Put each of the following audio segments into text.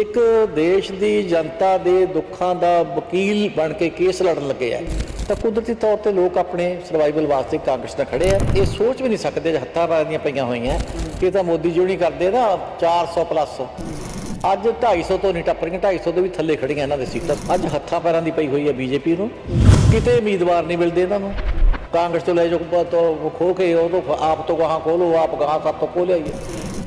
ਇੱਕ ਦੇਸ਼ ਦੀ ਜਨਤਾ ਦੇ ਦੁੱਖਾਂ ਦਾ ਵਕੀਲ ਬਣ ਕੇ ਕੇਸ ਲੜਨ ਲੱਗੇ ਆ। ਤਾਂ ਕੁਦਰਤੀ ਤੌਰ ਤੇ ਲੋਕ ਆਪਣੇ ਸਰਵਾਈਵਲ ਵਾਸਤੇ ਕਾਂਗਰਸ ਨਾਲ ਖੜੇ ਆ। ਇਹ ਸੋਚ ਵੀ ਨਹੀਂ ਸਕਦੇ ਜੇ ਹੱਥਾਂ ਪੈਰਾਂ ਦੀਆਂ ਪਈਆਂ ਹੋਈਆਂ। ਕਿ ਇਹ ਤਾਂ ਮੋਦੀ ਜੀ ਨਹੀਂ ਕਰਦੇ ਨਾ 400 ਪਲੱਸ ਅੱਜ 250 ਤੋਂ ਨਹੀਂ ਟੱਪ ਰਹੀਆਂ 250 ਤੋਂ ਵੀ ਥੱਲੇ ਖੜੀਆਂ ਇਹਨਾਂ ਦੇ ਸੀਟਾਂ। ਅੱਜ ਹੱਥਾਂ ਪੈਰਾਂ ਦੀ ਪਈ ਹੋਈ ਹੈ ਬੀਜੇਪੀ ਨੂੰ। ਕਿਤੇ ਉਮੀਦਵਾਰ ਨਹੀਂ ਮਿਲਦੇ ਇਹਨਾਂ ਨੂੰ। ਕਾਂਗਰਸ ਤੋਂ ਲੈ ਜੋ ਤੋਂ ਖੋ ਕੇ ਉਹ ਤੋਂ ਆਪ ਤੋਂ ਗਾਹਾਂ ਖੋਲੋ ਆਪ ਗਾਹਾਂ ਸਭ ਤੋਂ ਖੋਲਿਆ ਹੀ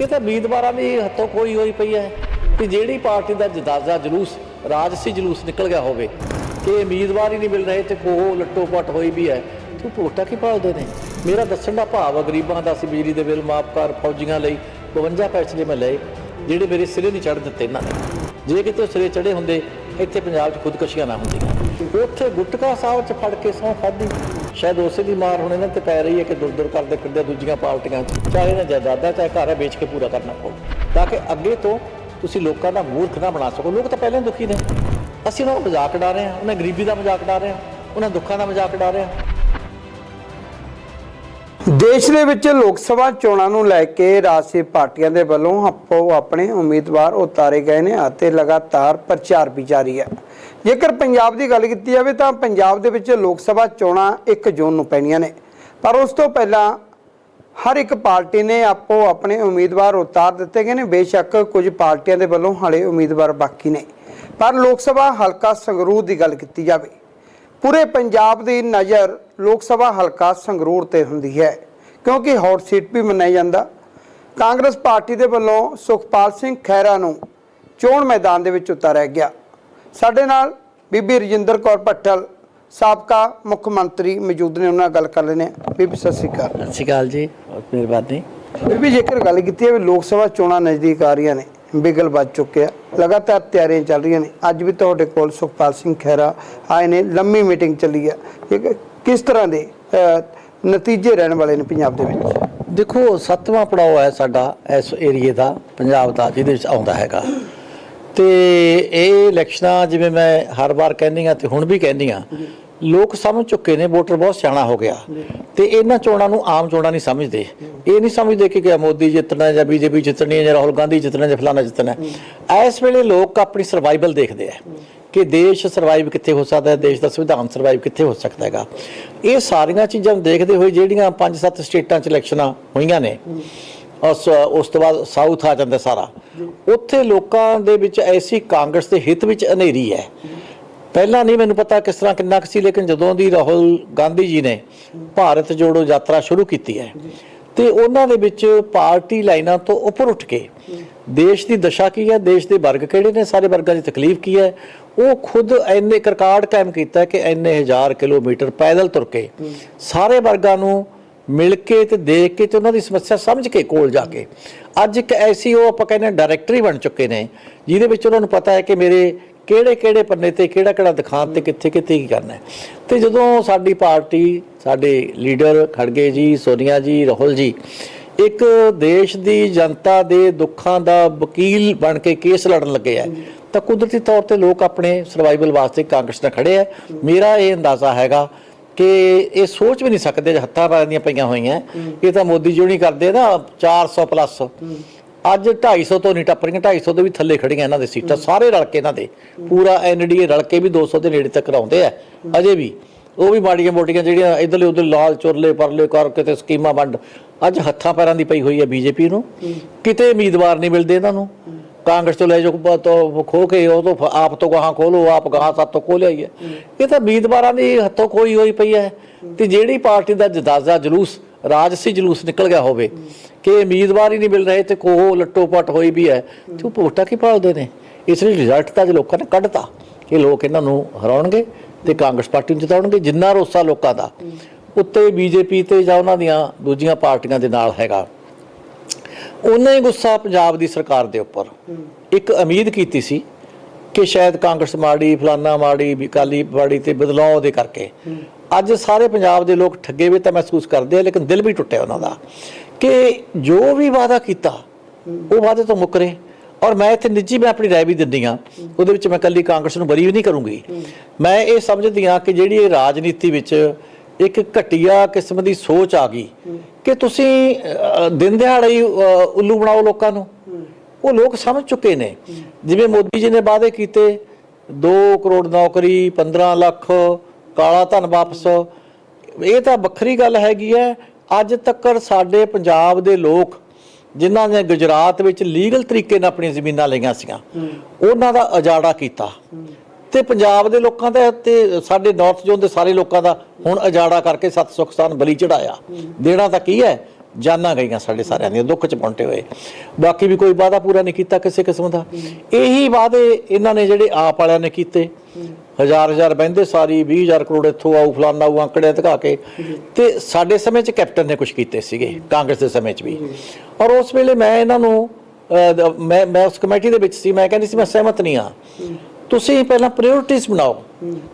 ਇਹ ਤਾਂ ਉਮੀਦਵਾਰਾਂ ਦੀ ਹੱਥੋਂ ਕੋਈ ਹੋਈ ਪਈ ਹੈ। ਕਿ ਜਿਹੜੀ ਪਾਰਟੀ ਦਾ ਜਦਾਜ਼ਾ ਜਲੂਸ ਰਾਜਸੀ ਜਲੂਸ ਨਿਕਲ ਗਿਆ ਹੋਵੇ। ਕਿ ਉਮੀਦਵਾਰ ਹੀ ਨਹੀਂ ਮਿਲ ਰਹੇ ਤੇ ਕੋਹ ਲੱਟੋ ਪਟ ਹੋਈ ਵੀ ਹੈ। ਤੂੰ ਵੋਟਾਂ ਕੀ ਭਾਲਦੇ ਨੇ? ਮੇਰਾ ਦੱਸਣ ਦਾ ਭਾਵ ਆ ਗਰੀਬਾਂ ਦਾ ਸੀ ਬਿਜਲੀ ਦੇ ਬਿੱਲ, ਮਾਫ ਕਰ, ਫੌਜੀਆਂ ਲਈ 52 ਫੈਸਲੇ ਮੈਂ ਲਏ, ਜਿਹੜੇ ਮੇਰੇ ਸਿਰੇ ਨਹੀਂ ਚੜ੍ਹ ਦਿੱਤੇ ਇਹਨਾਂ ਨੇ। ਜੇ ਕਿਤੇ ਸਿਰੇ ਚੜੇ ਹੁੰਦੇ, ਇੱਥੇ ਪੰਜਾਬ 'ਚ ਖੁਦਕੁਸ਼ੀਆਂ ਨਾ ਹੁੰਦੀਆਂ। ਉੱਥੇ ਗੁਟਕਾ ਸਾਹਿਬ 'ਚ ਫੜ ਕੇ ਸਹੁੰ ਖਾਧੀ ਸ਼ਾਇਦ ਉਸੇ ਦੀ ਮਾਰ ਹੁਣ ਇਹਨਾਂ ਤੇ ਪੈ ਰਹੀ ਹੈ ਕਿ ਦੁਰ ਦੁਰ ਕਰਦੇ ਫਿਰਦੇ ਦੂਜੀਆਂ ਪਾਰਟੀਆਂ ਚਾਹੇ ਇਹਨਾਂ ਜਾਇਦਾਦਾਂ ਚਾਹੇ ਘਰ ਹੈ ਵੇਚ ਕੇ ਪੂਰਾ ਕਰਨਾ ਪਊ। ਤਾਂ ਕਿ ਅੱਗੇ ਤੋਂ ਤੁਸੀਂ ਲੋਕਾਂ ਦਾ ਮੂਰਖ ਨਾ ਬਣਾ ਸਕੋ। ਲੋਕ ਤਾਂ ਪਹਿਲਾਂ ਹੀ ਦੁਖੀ ਨੇ। ਅਸੀਂ ਉਹਨਾਂ ਦਾ ਮਜ਼ਾਕ ਉਡਾ ਰਹੇ ਹਾਂ। ਉਹਨਾਂ ਗਰੀਬੀ ਦਾ ਮਜ਼ਾਕ ਉਡਾ ਰਹੇ ਹਾਂ। ਉਹਨਾਂ ਦੁੱਖਾਂ ਦਾ ਮਜ਼ਾਕ ਉਡਾ ਰਹੇ ਹਾਂ। ਦੇਸ਼ ਦੇ ਵਿੱਚ ਲੋਕ ਸਭਾ ਚੋਣਾਂ ਨੂੰ ਲੈ ਕੇ ਰਾਜਸੀ ਪਾਰਟੀਆਂ ਦੇ ਵੱਲੋਂ ਆਪੋ ਆਪਣੇ ਉਮੀਦਵਾਰ ਉਤਾਰੇ ਗਏ ਨੇ ਅਤੇ ਲਗਾਤਾਰ ਪ੍ਰਚਾਰ ਵੀ ਜਾਰੀ ਹੈ। ਜੇਕਰ ਪੰਜਾਬ ਦੀ ਗੱਲ ਕੀਤੀ ਜਾਵੇ ਤਾਂ ਪੰਜਾਬ ਦੇ ਵਿੱਚ ਲੋਕ ਸਭਾ ਚੋਣਾਂ 1 ਜੂਨ ਨੂੰ ਪੈਣੀਆਂ ਨੇ। ਪਰ ਉਸ ਤੋਂ ਪਹਿਲਾਂ ਹਰ ਇੱਕ ਪਾਰਟੀ ਨੇ ਆਪੋ ਆਪਣੇ ਉਮੀਦਵਾਰ ਉਤਾਰ ਦਿੱਤੇ ਗਏ ਨੇ। ਬੇਸ਼ੱਕ ਕੁਝ ਪਾਰਟੀਆਂ ਦੇ ਵੱਲੋਂ ਹਾਲੇ ਉਮੀਦਵਾਰ ਬਾਕੀ ਨੇ। ਪਰ ਲੋਕ ਸਭਾ ਹਲਕਾ ਸੰਗਰੂਰ ਦੀ ਗੱਲ ਕੀਤੀ ਜਾਵੇ, ਪੂਰੇ ਪੰਜਾਬ ਦੀ ਨਜ਼ਰ ਲੋਕ ਸਭਾ ਹਲਕਾ ਸੰਗਰੂਰ ਤੇ ਹੁੰਦੀ ਹੈ। ਕਿਉਂਕਿ ਹੌਟ ਸੀਟ ਵੀ ਮੰਨਿਆ ਜਾਂਦਾ। ਕਾਂਗਰਸ ਪਾਰਟੀ ਦੇ ਵੱਲੋਂ ਸੁਖਪਾਲ ਸਿੰਘ ਖਹਿਰਾ ਨੂੰ ਚੋਣ ਮੈਦਾਨ ਦੇ ਵਿੱਚ ਉਤਾਰਿਆ ਗਿਆ। ਸਾਡੇ ਨਾਲ ਬੀਬੀ ਰਜਿੰਦਰ ਕੌਰ ਭੱਟਲ ਸਾਬਕਾ ਮੁੱਖ ਮੰਤਰੀ ਮੌਜੂਦ ਨੇ ਉਹਨਾਂ ਨਾਲ ਗੱਲ ਕਰ ਲੈਣੇ ਬੀਬੀ ਸਤਿ ਸ਼੍ਰੀ ਅਕਾਲ। ਸਤਿ ਸ਼੍ਰੀ ਅਕਾਲ ਜੀ ਬਹੁਤ ਮਿਹਰਬਾਨੀ। ਬੀਬੀ ਜੇਕਰ ਗੱਲ ਕੀਤੀ ਹੈ ਲੋਕ ਸਭਾ ਚੋਣਾਂ ਨਜ਼ਦੀਕ ਆ ਰਹੀਆਂ ਨੇ ਬਿਗਲ ਵੱਜ ਚੁੱਕੇ ਆ ਲਗਾਤਾਰ ਤਿਆਰੀਆਂ ਚੱਲ ਰਹੀਆਂ ਨੇ। ਅੱਜ ਵੀ ਤੁਹਾਡੇ ਕੋਲ ਸੁਖਪਾਲ ਸਿੰਘ ਖਹਿਰਾ ਆਏ ਨੇ ਲੰਮੀ ਮੀਟਿੰਗ ਚੱਲੀ ਆ। ਠੀਕ ਹੈ ਕਿਸ ਤਰ੍ਹਾਂ ਦੇ ਅਹ, ਨਤੀਜੇ ਰਹਿਣ ਵਾਲੇ ਨੇ ਪੰਜਾਬ ਦੇ ਵਿੱਚ? ਦੇਖੋ ਸੱਤਵਾਂ ਪੜਾਅ ਹੈ ਸਾਡਾ ਇਸ ਏਰੀਏ ਦਾ ਪੰਜਾਬ ਦਾ ਜਿਹਦੇ ਵਿੱਚ ਆਉਂਦਾ ਹੈਗਾ। ਤੇ ਇਹ ਇਲੈਕਸ਼ਨਾਂ ਜਿਵੇਂ ਮੈਂ ਹਰ ਵਾਰ ਕਹਿੰਦੀ ਆ ਤੇ ਹੁਣ ਵੀ ਕਹਿੰਦੀ ਆ ਲੋਕ ਸਮਝ ਚੁੱਕੇ ਨੇ, ਵੋਟਰ ਬਹੁਤ ਸਿਆਣਾ ਹੋ ਗਿਆ। ਤੇ ਇਹਨਾਂ ਚੋਣਾਂ ਨੂੰ ਆਮ ਚੋਣਾਂ ਨਹੀਂ ਸਮਝਦੇ। ਇਹ ਨਹੀਂ ਸਮਝਦੇ ਕਿ ਕਿ ਮੋਦੀ ਜਿੱਤਣਾ ਜਾਂ ਬੀਜੇਪੀ ਜਿੱਤਣੀ ਹੈ ਜਾਂ ਰਾਹੁਲ ਗਾਂਧੀ ਜਿੱਤਣਾ ਜਾਂ ਫਲਾਣਾ ਜਿੱਤਣਾ ਹੈ। ਇਸ ਵੇਲੇ ਲੋਕ ਆਪਣੀ ਸਰਵਾਈਵਲ ਦੇਖਦੇ ਆ ਕਿ ਦੇਸ਼ ਸਰਵਾਈਵ ਕਿੱਥੇ ਹੋ ਸਕਦਾ ਹੈ, ਦੇਸ਼ ਦਾ ਸੰਵਿਧਾਨ ਸਰਵਾਈਵ ਕਿੱਥੇ ਹੋ ਸਕਦਾ ਹੈਗਾ। ਇਹ ਸਾਰੀਆਂ ਚੀਜ਼ਾਂ ਨੂੰ ਦੇਖਦੇ ਹੋਏ ਜਿਹੜੀਆਂ 5-7 ਸਟੇਟਾਂ 'ਚ ਇਲੈਕਸ਼ਨਾਂ ਹੋਈਆਂ ਨੇ, ਉਸ ਉਸ ਤੋਂ ਬਾਅਦ ਸਾਊਥ ਆ ਜਾਂਦਾ ਸਾਰਾ। ਉੱਥੇ ਲੋਕਾਂ ਦੇ ਵਿੱਚ ਐਸੀ ਕਾਂਗਰਸ ਦੇ ਹਿੱਤ ਵਿੱਚ ਹਨੇਰੀ ਹੈ। ਪਹਿਲਾਂ ਨਹੀਂ ਮੈਨੂੰ ਪਤਾ ਕਿਸ ਤਰ੍ਹਾਂ ਕਿੰਨਾ ਕੁ ਸੀ, ਲੇਕਿਨ ਜਦੋਂ ਦੀ ਰਾਹੁਲ ਗਾਂਧੀ ਜੀ ਨੇ ਭਾਰਤ ਜੋੜੋ ਯਾਤਰਾ ਸ਼ੁਰੂ ਕੀਤੀ ਹੈ ਤੇ ਉਹਨਾਂ ਦੇ ਵਿੱਚ ਪਾਰਟੀ ਲਾਈਨਾਂ ਤੋਂ ਉੱਪਰ ਉੱਠ ਕੇ ਦੇਸ਼ ਦੀ ਦਸ਼ਾ ਕੀ ਹੈ, ਦੇਸ਼ ਦੇ ਵਰਗ ਕਿਹੜੇ ਨੇ, ਸਾਰੇ ਵਰਗਾਂ ਦੀ ਤਕਲੀਫ ਕੀ ਹੈ, ਉਹ ਖੁਦ ਐਨੇ ਇੱਕ ਰਿਕਾਰਡ ਕਾਇਮ ਕੀਤਾ ਕਿ ਐਨੇ ਹਜ਼ਾਰ ਕਿਲੋਮੀਟਰ ਪੈਦਲ ਤੁਰ ਕੇ ਸਾਰੇ ਵਰਗਾਂ ਨੂੰ ਮਿਲ ਕੇ ਤੇ ਦੇਖ ਕੇ ਤੇ ਉਹਨਾਂ ਦੀ ਸਮੱਸਿਆ ਸਮਝ ਕੇ ਕੋਲ ਜਾ ਕੇ। ਅੱਜ ਇੱਕ ਐਸੀ ਉਹ ਆਪਾਂ ਕਹਿੰਦੇ ਡਾਇਰੈਕਟਰੀ ਬਣ ਚੁੱਕੇ ਨੇ, ਜਿਹਦੇ ਵਿੱਚ ਉਹਨਾਂ ਨੂੰ ਪਤਾ ਹੈ ਕਿ ਮੇਰੇ ਕਿਹੜੇ ਕਿਹੜੇ ਪੰਨੇ ਤੇ ਕਿਹੜਾ ਕਿਹੜਾ ਦਿਖਾਣ ਤੇ ਕਿੱਥੇ ਕਿੱਥੇ ਕੀ ਕਰਨਾ ਹੈ। ਤੇ ਜਦੋਂ ਸਾਡੀ ਪਾਰਟੀ, ਸਾਡੇ ਲੀਡਰ ਖੜਗੇ ਜੀ, ਸੋਨੀਆ ਜੀ, ਰਾਹੁਲ ਜੀ, ਇੱਕ ਦੇਸ਼ ਦੀ ਜਨਤਾ ਦੇ ਦੁੱਖਾਂ ਦਾ ਵਕੀਲ ਬਣ ਕੇ ਕੇਸ ਲੜਨ ਲੱਗੇ ਆ ਤਾਂ ਕੁਦਰਤੀ ਤੌਰ ਤੇ ਲੋਕ ਆਪਣੇ ਸਰਵਾਈਵਲ ਵਾਸਤੇ ਕਾਂਗਰਸ ਨਾਲ ਖੜੇ ਆ ਮੇਰਾ ਇਹ ਅੰਦਾਜ਼ਾ ਹੈਗਾ ਕਿ ਇਹ ਸੋਚ ਵੀ ਨਹੀਂ ਸਕਦੇ ਹੱਥਾਂ ਪੈਰਾਂ ਦੀਆਂ ਪਈਆਂ ਹੋਈਆਂ। ਇਹ ਤਾਂ ਮੋਦੀ ਜੀ ਨਹੀਂ ਕਰਦੇ ਨਾ 400 ਪਲੱਸ ਅੱਜ 250 ਤੋਂ ਨਹੀਂ ਟੱਪ ਰਹੀਆਂ 250 ਤੋਂ ਵੀ ਥੱਲੇ ਖੜੀਆਂ ਇਹਨਾਂ ਦੇ ਸੀਟਾਂ, ਸਾਰੇ ਰਲ ਕੇ ਇਹਨਾਂ ਦੇ। ਪੂਰਾ ਐਨਡੀਏ ਰਲ ਕੇ ਵੀ 200 ਦੇ ਨੇੜੇ ਤੱਕ ਆਉਂਦੇ ਆ, ਅਜੇ ਵੀ। ਉਹ ਵੀ ਮਾੜੀਆਂ ਮੋਟੀਆਂ ਜਿਹੜੀਆਂ ਇਧਰਲੇ ਉਧਰ ਲਾਲ ਚੁਰਲੇ, ਪਰਲੇ ਕਰਕੇ ਤੇ ਸਕੀਮਾਂ ਵੰਡ। ਅੱਜ ਹੱਥਾਂ ਪੈਰਾਂ ਦੀ ਪਈ ਹੋਈ ਹੈ ਬੀਜੇਪੀ ਨੂੰ। ਕਿਤੇ ਉਮੀਦਵਾਰ ਨਹੀਂ ਮਿਲਦੇ ਇਹਨਾਂ ਨੂੰ। ਕਾਂਗਰਸ ਤੋਂ ਲੈ ਜੋ ਤੋਂ ਖੋ ਕੇ ਉਹ ਤੋਂ ਆਪ ਤੋਂ ਗਾਹਾਂ ਖੋਲੋ, ਆਪ ਗਾਹਾਂ ਸਭ ਤੋਂ ਖੋਲਿਆ ਹੀ ਹੈ ਇਹ ਤਾਂ ਉਮੀਦਵਾਰਾਂ ਦੀ ਹੱਥੋਂ ਕੋਈ ਹੋਈ ਪਈ ਹੈ। ਤੇ ਜਿਹੜੀ ਪਾਰਟੀ ਦਾ ਜਦਾਜ਼ਾ ਜਲੂਸ ਰਾਜਸੀ ਜਲੂਸ ਨਿਕਲ ਗਿਆ ਹੋਵੇ। ਕਿ ਉਮੀਦਵਾਰ ਹੀ ਨਹੀਂ ਮਿਲ ਰਹੇ ਤੇ ਕੋਹ ਲੱਟੋ ਪਟ ਹੋਈ ਵੀ ਹੈ। ਤੇ ਉਹ ਵੋਟਾਂ ਕੀ ਭਾਲਦੇ ਨੇ? ਇਸ ਲਈ ਰਿਜ਼ਲਟ ਤਾਂ ਅੱਜ ਲੋਕਾਂ ਨੇ ਕੱਢਤਾ। ਕਿ ਲੋਕ ਇਹਨਾਂ ਨੂੰ ਹਰਾਉਣਗੇ ਤੇ ਕਾਂਗਰਸ ਪਾਰਟੀ ਨੂੰ ਜਿਤਾਉਣਗੇ, ਜਿੰਨਾ ਰੋਸਾ ਲੋਕਾਂ ਦਾ। ਉੱਤੇ ਬੀਜੇਪੀ ਤੇ ਜਾਂ ਉਹਨਾਂ ਦੀਆਂ ਦੂਜੀਆਂ ਪਾਰਟੀਆਂ ਦੇ ਨਾਲ ਹੈਗਾ। ਉਹਨਾਂ ਹੀ ਗੁੱਸਾ ਪੰਜਾਬ ਦੀ ਸਰਕਾਰ ਦੇ ਉੱਪਰ। ਇੱਕ ਉਮੀਦ ਕੀਤੀ ਸੀ ਕਿ ਸ਼ਾਇਦ ਕਾਂਗਰਸ ਮਾੜੀ ਫਲਾਨਾ ਮਾੜੀ ਵਿਕਾਲੀ ਮਾੜੀ ਤੇ ਬਦਲਾਅ ਦੇ ਕਰਕੇ ਅੱਜ ਸਾਰੇ ਪੰਜਾਬ ਦੇ ਲੋਕ ਠੱਗੇ ਵੀ ਤਾਂ ਮਹਿਸੂਸ ਕਰਦੇ ਆ ਲੇਕਿਨ ਦਿਲ ਵੀ ਟੁੱਟਿਆ ਉਹਨਾਂ ਦਾ ਕਿ ਜੋ ਵੀ ਵਾਅਦਾ ਕੀਤਾ ਉਹ ਵਾਅਦੇ ਤੋਂ ਮੁੱਕਰੇ ਔਰ ਮੈਂ ਇੱਥੇ ਨਿੱਜੀ ਮੈਂ ਆਪਣੀ رائے ਵੀ ਦਿੰਦੀ ਆ ਉਹਦੇ ਵਿੱਚ ਮੈਂ ਕੱਲੀ ਕਾਂਗਰਸ ਨੂੰ ਬਰੀ ਵੀ ਨਹੀਂ ਕਰੂੰਗੀ ਮੈਂ ਇਹ ਸਮਝਦੀ ਆ ਕਿ ਜਿਹੜੀ ਇਹ ਰਾਜਨੀਤੀ ਵਿੱਚ ਇੱਕ ਘਟੀਆ ਕਿਸਮ ਦੀ ਸੋਚ ਆ ਗਈ ਕਿ ਤੁਸੀਂ ਅਹ, ਦਿਨ ਦਿਹਾੜੇ ਹੀ, ਅਹ, ਉੱਲੂ ਬਣਾਓ ਲੋਕਾਂ ਨੂੰ ਉਹ ਲੋਕ ਸਮਝ ਚੁੱਕੇ ਨੇ। ਜਿਵੇਂ ਮੋਦੀ ਜੀ ਨੇ ਵਾਅਦੇ ਕੀਤੇ 2 ਕਰੋੜ ਨੌਕਰੀ 15 ਲੱਖ, ਕਾਲਾ ਧਨ ਵਾਪਸ। ਇਹ ਤਾਂ ਵੱਖਰੀ ਗੱਲ ਹੈਗੀ ਹੈ, ਅੱਜ ਤੱਕ ਸਾਡੇ ਪੰਜਾਬ ਦੇ ਲੋਕ, ਜਿਨ੍ਹਾਂ ਨੇ ਗੁਜਰਾਤ ਵਿੱਚ ਲੀਗਲ ਤਰੀਕੇ ਨਾਲ ਆਪਣੀਆਂ ਜ਼ਮੀਨਾਂ ਲਈਆਂ ਸੀਗੀਆਂ, ਉਹਨਾਂ ਦਾ ਉਜਾੜਾ ਕੀਤਾ। ਤੇ ਪੰਜਾਬ ਦੇ ਲੋਕਾਂ ਦਾ ਤੇ ਸਾਡੇ ਨਾਰਥ ਜ਼ੋਨ ਦੇ ਸਾਰੇ ਲੋਕਾਂ ਦਾ ਹੁਣ ਉਜਾੜਾ ਕਰਕੇ ਸਤ ਸੁਖਸਾਨ ਬਲੀ ਚੜਾਇਆ ਦੇਣਾ ਤਾਂ ਕੀ ਹੈ ਜਾਨਾਂ ਗਈਆਂ ਸਾਡੇ ਸਾਰਿਆਂ ਦੀਆਂ ਦੁੱਖ ਚ ਪਹੁੰਚੇ ਹੋਏ। ਬਾਕੀ ਵੀ ਕੋਈ ਵਾਅਦਾ ਪੂਰਾ ਨਹੀਂ ਕੀਤਾ ਕਿਸੇ ਕਿਸਮ ਦਾ। ਇਹੀ ਵਾਅਦੇ ਇਹਨਾਂ ਨੇ ਜਿਹੜੇ ਆਪ ਵਾਲਿਆਂ ਨੇ ਕੀਤੇ। ਹਜ਼ਾਰ ਹਜ਼ਾਰ ਬਹਿੰਦੇ ਸਾਰੀ 20000 ਕਰੋੜ ਇੱਥੋਂ ਆਊ ਫਲਾਨਾ ਆਊ ਅੰਕੜੇ ਧਕਾ ਕੇ। ਤੇ ਸਾਡੇ ਸਮੇਂ 'ਚ ਕੈਪਟਨ ਨੇ ਕੁਝ ਕੀਤੇ ਸੀਗੇ ਕਾਂਗਰਸ ਦੇ ਸਮੇਂ 'ਚ ਵੀ। ਔਰ ਉਸ ਵੇਲੇ ਮੈਂ ਇਹਨਾਂ ਨੂੰ ਮੈਂ ਮੈਂ ਉਸ ਕਮੇਟੀ ਦੇ ਵਿੱਚ ਸੀ ਮੈਂ ਕਹਿੰਦੀ ਸੀ ਮੈਂ ਸਹਿਮਤ ਨਹੀਂ ਆ ਤੁਸੀਂ ਪਹਿਲਾਂ ਪ੍ਰਾਇੋਰਟੀਜ਼ ਬਣਾਓ।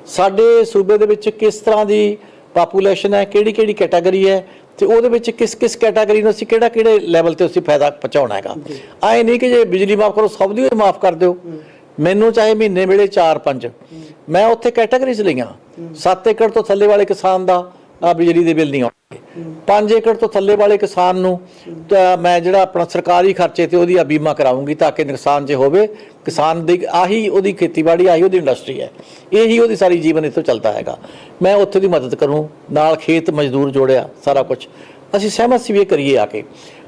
ਸਾਡੇ ਸੂਬੇ ਦੇ ਵਿੱਚ ਕਿਸ ਤਰ੍ਹਾਂ ਦੀ ਪਾਪੂਲੇਸ਼ਨ ਹੈ ਕਿਹੜੀ ਕਿਹੜੀ ਕੈਟਾਗਰੀ ਹੈ ਤੇ ਉਹਦੇ ਵਿੱਚ ਕਿਸ ਕਿਸ ਕੈਟਾਗਰੀ ਨੂੰ ਅਸੀਂ ਕਿਹੜਾ ਕਿਹੜੇ ਲੈਵਲ ਤੇ ਅਸੀਂ ਫਾਇਦਾ ਪਹੁੰਚਾਉਣਾ ਹੈਗਾ। ਆਏ ਨਹੀਂ ਕਿ ਜੇ ਬਿਜਲੀ ਮਾਫ ਕਰੋ ਸਭ ਦੀ ਮਾਫ ਕਰ ਦਿਓ। ਮੈਨੂੰ ਚਾਹੇ ਮਹੀਨੇ ਵੇਲੇ 4-5 ਮੈਂ ਉੱਥੇ ਕੈਟਾਗਰੀਜ਼ ਲਈਆਂ। 7 ਏਕੜ ਤੋਂ ਥੱਲੇ ਵਾਲੇ ਕਿਸਾਨ ਦਾ ਬਿਜਲੀ ਦੇ ਬਿੱਲ ਨਹੀਂ ਆਉਣਗੇ। 5 ਏਕੜ ਤੋਂ ਥੱਲੇ ਵਾਲੇ ਕਿਸਾਨ ਨੂੰ ਤਾਂ ਮੈਂ ਜਿਹੜਾ ਆਪਣਾ ਸਰਕਾਰੀ ਖਰਚੇ ਤੇ ਉਹਦੀ ਬੀਮਾ ਕਰਾਉਂਗੀ ਤਾਂ ਕਿ ਨੁਕਸਾਨ ਜੇ ਹੋਵੇ, ਕਿਸਾਨ ਦੀ ਆਹੀ ਉਹਦੀ ਖੇਤੀਬਾੜੀ, ਆਹੀ ਉਹਦੀ ਇੰਡਸਟਰੀ ਹੈ। ਇਹੀ ਉਹਦੀ ਸਾਰੀ ਜੀਵਨ ਇੱਥੋਂ ਚੱਲਦਾ ਹੈਗਾ। ਮੈਂ ਉੱਥੇ ਦੀ ਮਦਦ ਕਰੂੰ, ਨਾਲ ਖੇਤ ਮਜ਼ਦੂਰ ਜੋੜਿਆ, ਸਾਰਾ ਕੁਝ ਅਸੀਂ ਸਹਿਮਤ ਸੀ ਵੀ ਇਹ ਕਰੀਏ ਆ ਕੇ।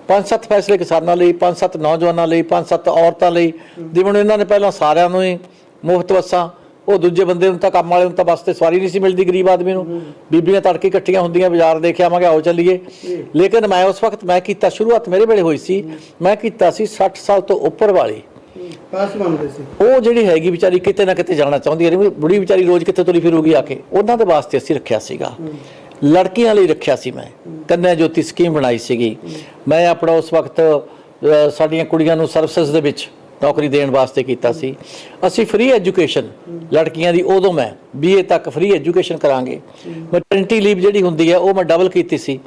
ਪੰਜ ਸੱਤ ਫੈਸਲੇ ਕਿਸਾਨਾਂ ਲਈ ਪੰਜ ਸੱਤ ਨੌਜਵਾਨਾਂ ਲਈ ਪੰਜ ਸੱਤ ਔਰਤਾਂ ਲਈ। ਜਿਵੇਂ ਇਹਨਾਂ ਨੇ ਪਹਿਲਾਂ ਸਾਰਿਆਂ ਨੂੰ ਹੀ ਮੁਫਤ ਬੱਸਾਂ ਉਹ ਦੂਜੇ ਬੰਦੇ ਨੂੰ ਤਾਂ ਕੰਮ ਵਾਲੇ ਨੂੰ ਤਾਂ ਬੱਸ ਤੇ ਸਵਾਰੀ ਨਹੀਂ ਸੀ ਮਿਲਦੀ ਗਰੀਬ ਆਦਮੀ ਨੂੰ। ਬੀਬੀਆਂ ਤੜਕੇ ਇਕੱਠੀਆਂ ਹੁੰਦੀਆਂ ਬਾਜ਼ਾਰ ਦੇਖ ਆਵਾਂਗੇ ਆਓ ਚੱਲੀਏ। ਲੇਕਿਨ ਮੈਂ ਉਸ ਵਕਤ ਮੈਂ ਕੀਤਾ ਸ਼ੁਰੂਆਤ ਮੇਰੇ ਵੇਲੇ ਹੋਈ ਸੀ। ਮੈਂ ਕੀਤਾ ਸੀ 60 ਸਾਲ ਤੋਂ ਉੱਪਰ ਵਾਲੀ। ਪਾਸ ਮੰਨਦੇ ਸੀ। ਉਹ ਜਿਹੜੀ ਹੈਗੀ ਵਿਚਾਰੀ ਕਿਤੇ ਨਾ ਕਿਤੇ ਜਾਣਾ ਚਾਹੁੰਦੀ ਹੈ। ਬੁੜੀ ਵਿਚਾਰੀ ਰੋਜ਼ ਕਿੱਥੇ ਤੁਰੀ ਫਿਰੂਗੀ ਆ ਕੇ ਉਹਨਾਂ ਦੇ ਵਾਸਤੇ ਅਸੀਂ ਰੱਖਿਆ ਸੀਗਾ। ਲੜਕੀਆਂ ਲਈ ਰੱਖਿਆ ਸੀ ਮੈਂ। ਕੰਨਿਆ ਜੋਤੀ ਸਕੀਮ ਬਣਾਈ ਸੀਗੀ। ਮੈਂ ਆਪਣਾ ਉਸ ਵਕਤ ਸਾਡੀਆਂ ਕੁੜੀਆਂ ਨੂੰ ਸਰਵਿਸਿਜ਼ ਦੇ ਵਿੱਚ ਨੌਕਰੀ ਦੇਣ ਵਾਸਤੇ ਕੀਤਾ ਸੀ। ਅਸੀਂ ਫ੍ਰੀ ਐਜੂਕੇਸ਼ਨ ਲੜਕੀਆਂ ਦੀ ਉਦੋਂ ਮੈਂ ਬੀਏ ਤੱਕ ਫ੍ਰੀ ਐਜੂਕੇਸ਼ਨ ਕਰਾਂਗੇ। ਮੈਟਰਨਿਟੀ ਲੀਵ ਜਿਹੜੀ ਹੁੰਦੀ ਹੈ, ਉਹ ਮੈਂ ਡਬਲ ਕੀਤੀ ਸੀ।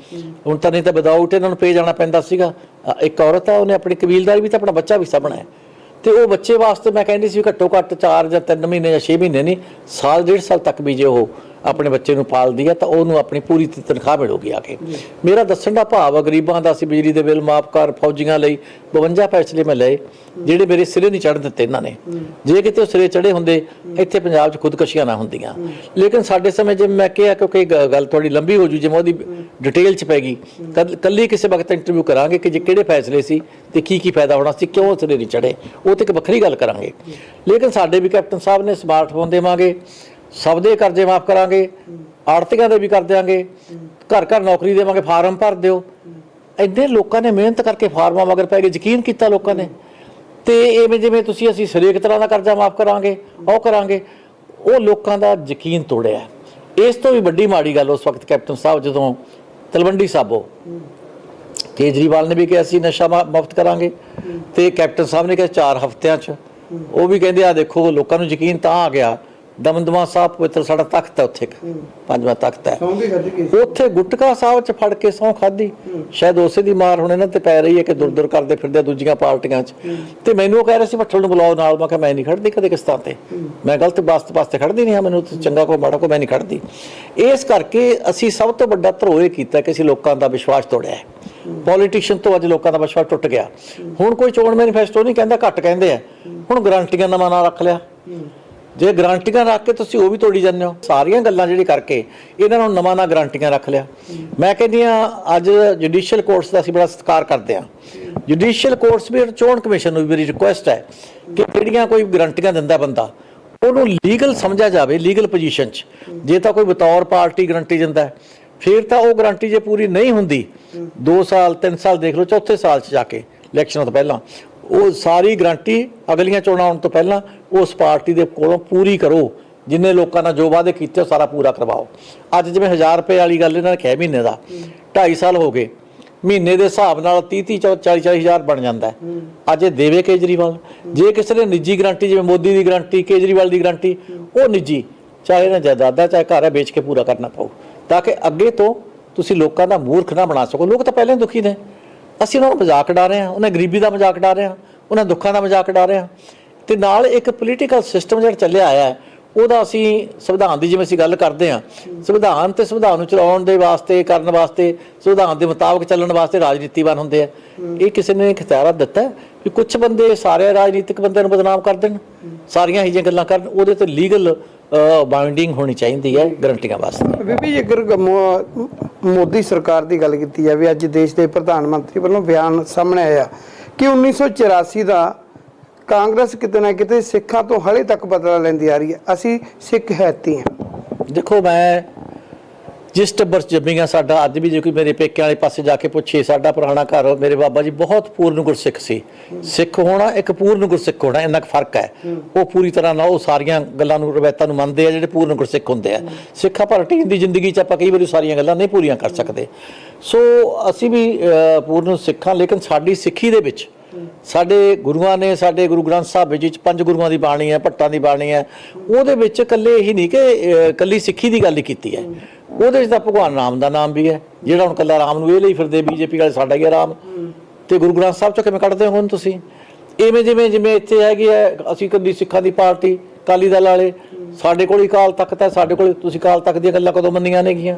ਹੁਣ ਤਾਂ ਨਹੀਂ ਤਾਂ ਵਿਦਆਊਟ ਇਹਨਾਂ ਨੂੰ ਪੇ ਜਾਣਾ ਪੈਂਦਾ ਸੀਗਾ। ਇੱਕ ਔਰਤ ਆ, ਉਹਨੇ ਆਪਣੀ ਕਬੀਲਦਾਰੀ ਵੀ ਤਾਂ ਆਪਣਾ ਬੱਚਾ ਵੀ ਸਾਂਭਣਾ ਹੈ। ਤੇ ਉਹ ਬੱਚੇ ਵਾਸਤੇ ਮੈਂ ਕਹਿੰਦੀ ਸੀ ਵੀ ਘੱਟੋ ਘੱਟ 4 ਜਾਂ 3 ਮਹੀਨੇ ਜਾਂ 6 ਮਹੀਨੇ ਨਹੀਂ, ਸਾਲ, ਡੇਢ ਸਾਲ ਤੱਕ ਵੀ ਜੇ ਉਹ ਆਪਣੇ ਬੱਚੇ ਨੂੰ ਪਾਲਦੀ ਹੈ ਤਾਂ ਉਹਨੂੰ ਆਪਣੀ ਪੂਰੀ ਤਨਖਾਹ ਮਿਲੂਗੀ ਆ ਕੇ। ਮੇਰਾ ਦੱਸਣ ਦਾ ਭਾਵ ਆ ਗਰੀਬਾਂ ਦਾ ਸੀ ਬਿਜਲੀ ਦੇ ਬਿੱਲ ਮਾਫ ਕਰ, ਫੌਜੀਆਂ ਲਈ 52 ਫੈਸਲੇ ਮੈਂ ਲਏ, ਜਿਹੜੇ ਮੇਰੇ ਸਿਰੇ ਨਹੀਂ ਚੜ੍ਹਨ ਦਿੱਤੇ ਇਹਨਾਂ ਨੇ। ਜੇ ਕਿਤੇ ਉਹ ਸਿਰੇ ਚੜੇ ਹੁੰਦੇ, ਇੱਥੇ ਪੰਜਾਬ 'ਚ ਖੁਦਕਸ਼ੀਆਂ ਨਾ ਹੁੰਦੀਆਂ। ਲੇਕਿਨ ਸਾਡੇ ਸਮੇਂ ਜੇ ਮੈਂ ਕਿਹਾ, ਕਿਉਂਕਿ ਗ- ਗੱਲ ਥੋੜੀ ਲੰਬੀ ਹੋ ਜੂ ਮੈਂ ਉਹਦੀ ਡਿਟੇਲ 'ਚ ਪੈਗੀ ਕੱਲ- ਕੱਲੀ ਕਿਸੇ ਵਕਤ ਇੰਟਰਵਿਊ ਕਰਾਂਗੇ ਕਿ ਜੇ ਕਿਹੜੇ ਫੈਸਲੇ ਸੀ ਤੇ ਕੀ ਕੀ ਫਾਇਦਾ ਹੋਣਾ ਸੀ, ਕਿਉਂ ਸਿਰੇ ਨਹੀਂ ਚੜੇ ਉਹ ਤੇ ਇੱਕ ਵੱਖਰੀ ਗੱਲ ਕਰਾਂਗੇ। ਲੇਕਿਨ ਸਾਡੇ ਵੀ ਕੈਪਟਨ ਸਾਹਿਬ ਨੇ ਸਮਾਰਟਫੋਨ ਦੇਵਾਂਗੇ ਸਭ ਦੇ ਕਰਜ਼ੇ ਮਾਫ ਕਰਾਂਗੇ, ਆੜਤੀਆਂ ਦੇ ਵੀ ਕਰ ਦਿਆਂਗੇ, ਘਰ ਘਰ ਨੌਕਰੀ ਦੇਵਾਂਗੇ, ਫਾਰਮ ਭਰ ਦਿਓ। ਇੰਨੇ ਲੋਕਾਂ ਨੇ ਮਿਹਨਤ ਕਰਕੇ ਫਾਰਮਾਂ ਮਗਰ ਪੈ ਕੇ ਯਕੀਨ ਕੀਤਾ ਲੋਕਾਂ ਨੇ। ਤੇ ਇਵੇਂ ਜਿਵੇਂ ਤੁਸੀਂ, ਅਸੀਂ ਹਰੇਕ ਤਰ੍ਹਾਂ ਦਾ ਕਰਜ਼ਾ ਮਾਫ ਕਰਾਂਗੇ, ਉਹ ਕਰਾਂਗੇ, ਉਹ ਲੋਕਾਂ ਦਾ ਯਕੀਨ ਤੋੜਿਆ। ਇਸ ਤੋਂ ਵੀ ਵੱਡੀ ਮਾੜੀ ਗੱਲ ਉਸ ਵਕਤ ਕੈਪਟਨ ਸਾਹਿਬ ਜਦੋਂ ਤਲਵੰਡੀ ਸਾਬੋ ਕੇਜਰੀਵਾਲ ਨੇ ਵੀ ਕਿਹਾ ਸੀ, ਨਸ਼ਾ ਮੁਫਤ ਕਰਾਂਗੇ। ਤੇ ਕੈਪਟਨ ਸਾਹਿਬ ਨੇ ਕਿਹਾ 4 ਹਫ਼ਤਿਆਂ 'ਚ। ਉਹ ਵੀ ਕਹਿੰਦੇ ਆ ਦੇਖੋ, ਲੋਕਾਂ ਨੂੰ ਯਕੀਨ ਤਾਂ ਆ ਗਿਆ ਦਮਦਮਾ ਸਾਹਿਬ ਪਵਿੱਤਰ ਸਾਡਾ ਤਖਤ ਹੈ ਉੱਥੇ ਪੰਜਵਾਂ ਤਖਤ ਹੈ। ਉੱਥੇ ਗੁਟਕਾ ਸਾਹਿਬ ਚ ਫੜ ਕੇ ਸੌ ਖਾਦੀ ਸ਼ਾਇਦ ਉਸੇ ਦੀ ਮਾਰ ਹੁਣ ਇਹਨਾਂ ਤੇ ਪੈ ਰਹੀ ਹੈ ਕਿ ਦੁਰ ਦੁਰ ਕਰਦੇ ਫਿਰਦੇ ਦੂਜੀਆਂ ਪਾਰਟੀਆਂ ਚ। ਤੇ ਮੈਨੂੰ ਉਹ ਕਹਿ ਰਹੇ ਸੀ ਭੱਠਲ ਨੂੰ ਬੁਲਾਓ ਨਾਲ। ਮੈਂ ਕਿਹਾ ਮੈਂ ਨਹੀਂ ਖੜਦੀ ਕਦੇ ਕਿਸ ਤਰ੍ਹਾਂ ਤੇ ਮੈਂ ਗਲਤ ਬਸਤ ਪਾਸਤੇ ਖੜਦੀ ਨਹੀਂ ਹਾਂ ਮੈਨੂੰ ਤੇ ਚੰਗਾ ਕੋ ਮਾੜਾ ਕੋ ਮੈਂ ਨਹੀਂ ਖੜਦੀ। ਇਸ ਕਰਕੇ ਅਸੀਂ ਸਭ ਤੋਂ ਵੱਡਾ ਧਰੋਹ ਇਹ ਕੀਤਾ ਕਿ ਅਸੀਂ ਲੋਕਾਂ ਦਾ ਵਿਸ਼ਵਾਸ ਤੋੜਿਆ ਹੈ। ਪੋਲੀਟੀਸ਼ੀਅਨ ਤੋਂ ਅੱਜ ਲੋਕਾਂ ਦਾ ਵਿਸ਼ਵਾਸ ਟੁੱਟ ਗਿਆ। ਹੁਣ ਕੋਈ ਚੋਣ ਮੈਨੀਫੈਸਟੋ ਨਹੀਂ ਕਹਿੰਦਾ ਘੱਟ ਕਹਿੰਦੇ ਆ। ਹੁਣ ਗਾਰੰਟੀਆਂ ਨਵਾਂ ਨਾਂ ਰੱਖ ਲਿਆ। ਜੇ ਗਰੰਟੀਆਂ ਰੱਖ ਕੇ ਤੁਸੀਂ ਉਹ ਵੀ ਤੋੜੀ ਜਾਂਦੇ ਹੋ। ਸਾਰੀਆਂ ਗੱਲਾਂ ਜਿਹੜੀ ਕਰਕੇ ਇਹਨਾਂ ਨੂੰ ਨਵਾਂ ਨਾ ਗਰੰਟੀਆਂ ਰੱਖ ਲਿਆ। ਮੈਂ ਕਹਿੰਦੀ ਆ ਅੱਜ ਜੁਡੀਸ਼ੀਅਲ ਕੋਰਟਸ ਦਾ ਅਸੀਂ ਬੜਾ ਸਤਿਕਾਰ ਕਰਦੇ ਆ ਜੁਡੀਸ਼ੀਅਲ ਕੋਰਟਸ ਵੀ ਚੋਣ ਕਮਿਸ਼ਨ ਨੂੰ ਵੀ ਮੇਰੀ ਰਿਕੁਐਸਟ ਹੈ ਕਿ ਜਿਹੜੀਆਂ ਕੋਈ ਗਰੰਟੀਆਂ ਦਿੰਦਾ ਬੰਦਾ, ਉਹਨੂੰ ਲੀਗਲ ਸਮਝਿਆ ਜਾਵੇ ਲੀਗਲ ਪੋਜੀਸ਼ਨ 'ਚ। ਜੇ ਤਾਂ ਕੋਈ ਬਤੌਰ ਪਾਰਟੀ ਗਰੰਟੀ ਦਿੰਦਾ ਫਿਰ ਤਾਂ ਉਹ ਗਰੰਟੀ ਜੇ ਪੂਰੀ ਨਹੀਂ ਹੁੰਦੀ 2 ਸਾਲ 3 ਸਾਲ ਦੇਖ ਲਓ, ਚੌਥੇ ਸਾਲ 'ਚ ਜਾ ਕੇ ਇਲੈਕਸ਼ਨਾਂ ਤੋਂ ਪਹਿਲਾਂ। ਉਹ ਸਾਰੀ ਗਰੰਟੀ ਅਗਲੀਆਂ ਚੋਣਾਂ ਆਉਣ ਤੋਂ ਪਹਿਲਾਂ ਉਸ ਪਾਰਟੀ ਦੇ ਕੋਲੋਂ ਪੂਰੀ ਕਰੋ। ਜਿੰਨੇ ਲੋਕਾਂ ਨਾਲ ਜੋ ਵਾਅਦੇ ਕੀਤੇ ਉਹ ਸਾਰਾ ਪੂਰਾ ਕਰਵਾਓ। ਅੱਜ ਜਿਵੇਂ 1000 ਰੁਪਏ ਵਾਲੀ ਗੱਲ ਇਹਨਾਂ ਨੇ ਕਿਹਾ ਮਹੀਨੇ ਦਾ। 2.5 ਸਾਲ ਹੋ ਗਏ। ਮਹੀਨੇ ਦੇ ਹਿਸਾਬ ਨਾਲ 30 30 40 40 ਹਜ਼ਾਰ ਬਣ ਜਾਂਦਾ ਹੈ। ਅੱਜ ਇਹ ਦੇਵੇ ਕੇਜਰੀਵਾਲ। ਜੇ ਕਿਸੇ ਨੇ ਨਿੱਜੀ ਗਰੰਟੀ, ਜਿਵੇਂ ਮੋਦੀ ਦੀ ਗਰੰਟੀ, ਕੇਜਰੀਵਾਲ ਦੀ ਗਰੰਟੀ, ਉਹ ਨਿੱਜੀ, ਚਾਹੇ ਨਾ ਜਾਇਦਾਦਾ ਚਾਹੇ ਘਰ ਹੈ, ਵੇਚ ਕੇ ਪੂਰਾ ਕਰਨਾ ਪਊ। ਤਾਂ ਕਿ ਅੱਗੇ ਤੋਂ ਤੁਸੀਂ ਲੋਕਾਂ ਦਾ ਮੂਰਖ ਨਾ ਬਣਾ ਸਕੋ। ਲੋਕ ਤਾਂ ਪਹਿਲਾਂ ਹੀ ਦੁਖੀ ਨੇ। ਅਸੀਂ ਉਹਨਾਂ ਨੂੰ ਮਜ਼ਾਕ ਉਡਾ ਰਹੇ ਹਾਂ, ਉਹਨਾਂ ਗਰੀਬੀ ਦਾ ਮਜ਼ਾਕ ਉਡਾ ਰਹੇ ਹਾਂ, ਉਹਨਾਂ ਦੁੱਖਾਂ ਦਾ ਮਜ਼ਾਕ ਉਡਾ ਰਹੇ ਹਾਂ। ਤੇ ਨਾਲ ਇੱਕ ਪੋਲੀਟੀਕਲ ਸਿਸਟਮ ਜਿਹੜਾ ਚੱਲਿਆ ਆਇਆ ਹੈ, ਉਹਦਾ ਅਸੀਂ ਸੰਵਿਧਾਨ ਦੀ ਜਿਵੇਂ ਅਸੀਂ ਗੱਲ ਕਰਦੇ ਹਾਂ, ਸੰਵਿਧਾਨ ਤੇ ਸੰਵਿਧਾਨ ਨੂੰ ਚਲਾਉਣ ਦੇ ਵਾਸਤੇ, ਕਰਨ ਵਾਸਤੇ, ਸੰਵਿਧਾਨ ਦੇ ਮੁਤਾਬਕ ਚੱਲਣ ਵਾਸਤੇ ਰਾਜਨੀਤੀਵਾਨ ਹੁੰਦੇ ਆ। ਇਹ ਕਿਸੇ ਨੇ ਖਿਆਰਾ ਦਿੱਤਾ ਹੈ ਕਿ ਕੁਝ ਬੰਦੇ ਸਾਰੇ ਰਾਜਨੀਤਿਕ ਬੰਦਿਆਂ ਨੂੰ ਬਦਨਾਮ ਕਰ ਦੇਣ, ਸਾਰੀਆਂ ਹੀ ਜਿਹੀਆਂ ਗੱਲਾਂ ਕਰਨ, ਉਹਦੇ ਤੇ ਲੀਗਲ ਬਾਉਂਡਿੰਗ ਹੋਣੀ ਚਾਹੀਦੀ ਹੈ ਗਰੰਟੀਆਂ ਵਾਸਤੇ। ਬੀਬੀ ਜੇਕਰ ਮੋਦੀ ਸਰਕਾਰ ਦੀ ਗੱਲ ਕੀਤੀ ਜਾਵੇ ਅੱਜ ਦੇਸ਼ ਦੇ ਪ੍ਰਧਾਨ ਮੰਤਰੀ ਵੱਲੋਂ ਬਿਆਨ ਸਾਹਮਣੇ ਆਇਆ ਕਿ 1984 ਦਾ ਕਾਂਗਰਸ ਕਿਤੇ ਨਾ ਕਿਤੇ ਸਿੱਖਾਂ ਤੋਂ ਹਲੇ ਤੱਕ ਬਦਲਾ ਲੈਂਦੀ ਆ ਰਹੀ ਹੈ। ਅਸੀਂ ਸਿੱਖ ਹੈਤੀ ਹਾਂ। ਦੇਖੋ ਮੈਂ ਜਿਸ ਟੱਬਰ ਚ ਜੰਮੀਆਂ ਸਾਡਾ ਅੱਜ ਵੀ ਜੇ ਕੋਈ ਮੇਰੇ ਪੇਕੇ ਵਾਲੇ ਪਾਸੇ ਜਾ ਕੇ ਪੁੱਛੇ ਸਾਡਾ ਪੁਰਾਣਾ ਘਰ ਮੇਰੇ ਬਾਬਾ ਜੀ ਬਹੁਤ ਪੂਰਨ ਗੁਰਸਿੱਖ ਸੀ। ਸਿੱਖ ਹੋਣਾ ਇੱਕ ਪੂਰਨ ਗੁਰਸਿੱਖ ਹੋਣਾ ਇੰਨਾ ਕੁ ਫ਼ਰਕ ਹੈ। ਉਹ ਪੂਰੀ ਤਰ੍ਹਾਂ ਨਾਲ ਉਹ ਸਾਰੀਆਂ ਗੱਲਾਂ ਨੂੰ ਰਵਾਇਤਾਂ ਨੂੰ ਮੰਨਦੇ ਆ ਜਿਹੜੇ ਪੂਰਨ ਗੁਰਸਿੱਖ ਹੁੰਦੇ ਆ। ਸਿੱਖਾ ਭਰਟੀਨ ਦੀ ਜ਼ਿੰਦਗੀ ਚ ਆਪਾਂ ਕਈ ਵਾਰੀ ਸਾਰੀਆਂ ਗੱਲਾਂ ਨਹੀਂ ਪੂਰੀਆਂ ਕਰ ਸਕਦੇ। ਸੋ ਅਸੀਂ ਵੀ ਅਹ, ਪੂਰਨ ਸਿੱਖਾਂ ਲੇਕਿਨ ਸਾਡੀ ਸਿੱਖੀ ਦੇ ਵਿੱਚ ਸਾਡੇ ਗੁਰੂਆਂ ਨੇ ਸਾਡੇ ਗੁਰੂ ਗ੍ਰੰਥ ਸਾਹਿਬ ਵਿੱਚ ਪੰਜ ਗੁਰੂਆਂ ਦੀ ਬਾਣੀ ਹੈ, ਭੱਟਾਂ ਦੀ ਬਾਣੀ ਹੈ। ਉਹਦੇ ਵਿੱਚ ਇਕੱਲੇ ਹੀ ਨਹੀਂ ਕਿ ਇਕੱਲੀ ਸਿੱਖੀ ਦੀ ਗੱਲ ਹੀ ਕੀਤੀ ਹੈ। ਉਹਦੇ ਵਿੱਚ ਤਾਂ ਭਗਵਾਨ ਰਾਮ ਦਾ ਨਾਮ ਵੀ ਹੈ। ਜਿਹੜਾ ਹੁਣ ਕੱਲਾ ਰਾਮ ਨੂੰ ਇਹ ਲਈ ਫਿਰਦੇ ਬੀਜੇਪੀ ਵਾਲੇ ਸਾਡਾ ਹੀ ਹੈ ਰਾਮ। ਤੇ ਗੁਰੂ ਗ੍ਰੰਥ ਸਾਹਿਬ ਚੋਂ ਕਿਵੇਂ ਕੱਢਦੇ ਹੋ ਤੁਸੀਂ? ਇਵੇਂ ਜਿਵੇਂ ਜਿਵੇਂ ਇੱਥੇ ਹੈਗੀ ਹੈ, ਅਸੀਂ ਕੱਲੀ ਸਿੱਖਾਂ ਦੀ ਪਾਰਟੀ ਕਾਲੀ ਦਲ ਵਾਲੇ। ਸਾਡੇ ਕੋਲ ਹੀ ਕਾਲ ਤਖਤ ਹੈ, ਸਾਡੇ ਕੋਲ ਤੁਸੀਂ ਕਾਲ ਤਖਤ ਦੀਆਂ ਗੱਲਾਂ ਕਦੋਂ ਮੰਨੀਆਂ ਨੇਗੀਆਂ?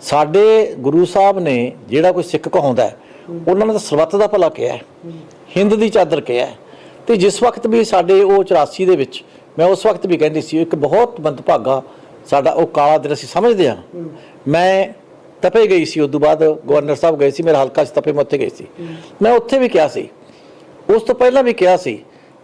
ਸਾਡੇ ਗੁਰੂ ਸਾਹਿਬ ਨੇ ਜਿਹੜਾ ਕੋਈ ਸਿੱਖ ਕਹਾਉਂਦਾ ਉਹਨਾਂ ਨੇ ਤਾਂ ਸਰਬੱਤ ਦਾ ਭਲਾ ਕਿਹਾ ਹਿੰਦ ਦੀ ਚਾਦਰ ਕਿਹਾ ਹੈ। ਤੇ ਜਿਸ ਵਕਤ ਵੀ ਸਾਡੇ ਉਹ 84 ਦੇ ਵਿੱਚ ਮੈਂ ਉਸ ਵਕਤ ਵੀ ਕਹਿੰਦੀ ਸੀ ਇੱਕ ਬਹੁਤ ਮੰਦਭਾਗਾ ਸਾਡਾ ਉਹ ਕਾਲਾ ਦਿਨ ਅਸੀਂ ਸਮਝਦੇ ਹਾਂ ਮੈਂ ਤਪੇ ਗਈ ਸੀ ਉਸ ਤੋਂ ਬਾਅਦ ਗਵਰਨਰ ਸਾਹਿਬ ਗਏ ਸੀ ਮੇਰਾ ਹਲਕਾ ਚ ਤਪੇ ਮੈਂ ਉੱਥੇ ਗਈ ਸੀ ਮੈਂ ਉੱਥੇ ਵੀ ਕਿਹਾ ਸੀ ਉਸ ਤੋਂ ਪਹਿਲਾਂ ਵੀ ਕਿਹਾ ਸੀ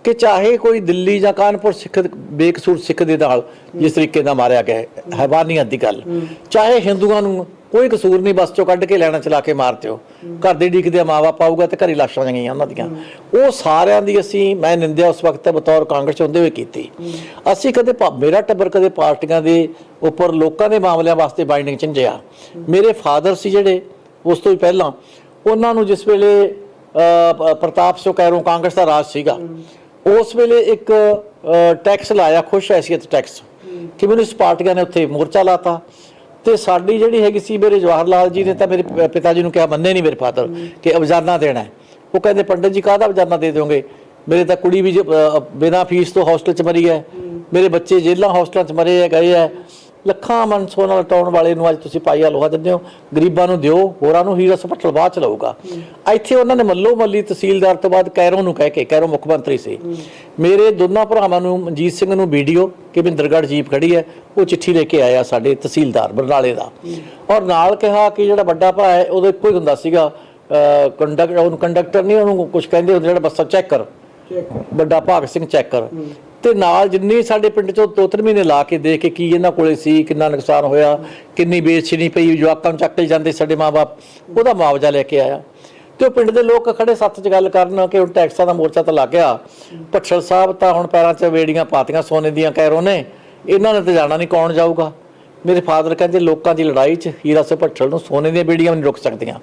ਕਿ ਚਾਹੇ ਕੋਈ ਦਿੱਲੀ ਜਾਂ ਕਾਨਪੁਰ ਸਿੱਖ ਬੇਕਸੂਰ ਸਿੱਖ ਦੇ ਨਾਲ ਜਿਸ ਤਰੀਕੇ ਨਾਲ ਮਾਰਿਆ ਗਿਆ ਹੈ, ਹੈਵਾਨੀਅਤ ਦੀ ਗੱਲ ਚਾਹੇ ਹਿੰਦੂਆਂ ਨੂੰ ਕੋਈ ਕਸੂਰ ਨਹੀਂ, ਬਸ ਚੋਂ ਕੱਢ ਕੇ ਲੈਣਾ ਚਲਾ ਕੇ ਮਾਰਤੇ ਹੋ ਘਰ ਦੇ ਡੀਕਦੇ ਆ ਮਾਵਾ ਪਾਊਗਾ ਤੇ ਘਰੀ ਲਾਸ਼ਾਂ ਗਈਆਂ ਉਹਨਾਂ ਦੀਆਂ। ਉਹ ਸਾਰਿਆਂ ਦੀ ਅਸੀਂ, ਮੈਂ ਨਿੰਦਿਆ ਉਸ ਵਕਤ ਬਤੌਰ ਕਾਂਗਰਸ 'ਚ ਹੁੰਦੇ ਹੋਏ ਕੀਤੀ। ਅਸੀਂ ਕਦੇ ਪਾ- ਮੇਰਾ ਟੱਬਰ ਕਦੇ ਪਾਰਟੀਆਂ ਦੇ ਉੱਪਰ ਲੋਕਾਂ ਦੇ ਮਾਮਲਿਆਂ ਵਾਸਤੇ ਬਾਈਂਡਿੰਗ ਚੰਜਿਆ ਮੇਰੇ ਫਾਦਰ ਸੀ ਜਿਹੜੇ, ਉਸ ਤੋਂ ਵੀ ਪਹਿਲਾਂ, ਉਹਨਾਂ ਨੂੰ ਜਿਸ ਵੇਲੇ ਪ੍ਰਤਾਪ ਸਿੰਘ ਕੈਰੋਂ ਕਾਂਗਰਸ ਦਾ ਰਾਜ ਸੀਗਾ, ਉਸ ਵੇਲੇ ਇੱਕ ਟੈਕਸ ਲਾਇਆ, ਖੁਸ਼ ਹੈਸੀਅਤ ਟੈਕਸ ਕਿ ਮੈਨੂੰ ਇਸ ਪਾਰਟੀਆਂ ਨੇ ਉੱਥੇ ਮੋਰਚਾ ਲਾਤਾ। ਤੇ ਸਾਡੀ ਜਿਹੜੀ ਹੈਗੀ ਸੀ ਮੇਰੇ ਜਵਾਹਰ ਲਾਲ ਜੀ ਨੇ ਤਾਂ ਮੇਰੇ ਪ- ਪਿਤਾ ਜੀ ਨੂੰ ਕਿਹਾ, ਮੰਨੇ ਨਹੀਂ ਮੇਰੇ ਫਾਦਰ, ਕਿ ਅਵਜ਼ਾਨਾ ਦੇਣਾ ਉਹ ਕਹਿੰਦੇ, ਪੰਡਤ ਜੀ ਕਾਹਦਾ ਅਵਜ਼ਾਨਾ ਦੇ ਦਿਓਗੇ? ਮੇਰੇ ਤਾਂ ਕੁੜੀ ਵੀ ਜ- ਬਿਨਾਂ ਫੀਸ ਤੋਂ ਹੋਸਟਲ 'ਚ ਮਰੀ ਹੈ। ਮੇਰੇ ਬੱਚੇ ਜੇਲ੍ਹਾਂ ਹੋਸਟਲਾਂ 'ਚ ਮਰੇ ਹੈ, ਗਏ ਹੈ। ਲੱਖਾਂ ਮਨ ਸੋਨਾ ਲਟਾਉਣ ਵਾਲੇ ਨੂੰ ਅੱਜ ਤੁਸੀਂ ਪਾਈਆ ਲੋਹਾ ਦਿੰਦੇ ਹੋ। ਗਰੀਬਾਂ ਨੂੰ ਦਿਓ ਹੋਰਾਂ ਨੂੰ ਹੀਰਾ ਸਪਟਲ ਬਾਅਦ ਚ ਲਊਗਾ। ਇੱਥੇ ਉਹਨਾਂ ਨੇ ਮੱਲੋ ਮੱਲੀ ਤਹਿਸੀਲਦਾਰ ਤੋਂ ਬਾਅਦ ਕੈਰੋਂ ਨੂੰ ਕਹਿ ਕੇ ਕੈਰੋਂ ਮੁੱਖ ਮੰਤਰੀ ਸੀ। ਮੇਰੇ ਦੋਨਾਂ ਭਰਾਵਾਂ ਨੂੰ ਮਨਜੀਤ ਸਿੰਘ ਨੂੰ ਵੀਡੀਓ ਕਿ ਬਿੰਦਰਗੜ੍ਹ ਜੀਪ ਖੜੀ ਹੈ ਉਹ ਚਿੱਠੀ ਲੈ ਕੇ ਆਇਆ ਸਾਡੇ ਤਹਿਸੀਲਦਾਰ ਬਰਨਾਲੇ ਦਾ। ਔਰ ਨਾਲ ਕਿਹਾ ਕਿ ਜਿਹੜਾ ਵੱਡਾ ਭਰਾ ਹੈ ਉਹਦਾ ਇੱਕੋ ਹੀ ਹੁੰਦਾ ਸੀਗਾ ਕੰਡਕਟਰ ਉਹਨੂੰ ਕੰਡਕਟਰ ਨਹੀਂ ਉਹਨੂੰ ਕੁਝ ਕਹਿੰਦੇ ਹੁੰਦੇ ਜਿਹੜਾ ਬੱਸਾਂ ਚੈੱਕ ਕਰ ਵੱਡਾ ਭਾਗ ਸਿੰਘ ਚੈੱਕਰ ਤੇ ਨਾਲ ਜਿੰਨੀ ਸਾਡੇ ਪਿੰਡ ਚੋਂ ਦੋ ਤਿੰਨ ਮਹੀਨੇ ਲਾ ਕੇ ਦੇਖ ਕੇ ਕੀ ਇਹਨਾਂ ਕੋਲੇ ਸੀ, ਕਿੰਨਾ ਨੁਕਸਾਨ ਹੋਇਆ, ਕਿੰਨੀ ਵੇਚਣੀ ਪਈ, ਜਵਾਕਾਂ ਨੂੰ ਚੱਕ ਕੇ ਜਾਂਦੇ ਸਾਡੇ ਮਾਪੇ ਉਹਦਾ ਮੁਆਵਜ਼ਾ ਲੈ ਕੇ ਆਇਆ। ਤੇ ਉਹ ਪਿੰਡ ਦੇ ਲੋਕ ਖੜੇ ਸੱਤ 'ਚ ਗੱਲ ਕਰਨ ਕਿ ਹੁਣ ਟੈਕਸਾਂ ਦਾ ਮੋਰਚਾ ਤਾਂ ਲੱਗ ਗਿਆ। ਪੱਛਲ ਸਾਹਿਬ ਤਾਂ ਹੁਣ ਪੈਰਾਂ 'ਚ ਵੇੜੀਆਂ ਪਾਤੀਆਂ ਸੋਨੇ ਦੀਆਂ ਕੈਰੋ ਨੇ। ਇਹਨਾਂ ਨੇ ਤੇ ਜਾਣਾ ਨਹੀਂ ਕੌਣ ਜਾਊਗਾ। ਮੇਰੇ ਫਾਦਰ ਕਹਿੰਦੇ ਲੋਕਾਂ ਦੀ ਲੜਾਈ 'ਚ ਹੀਰਾ ਸੇ ਭੱਠਲ ਨੂੰ ਸੋਨੇ ਦੀਆਂ ਬੇੜੀਆਂ ਵੀ ਨਹੀਂ ਰੁਕ ਸਕਦੀਆਂ।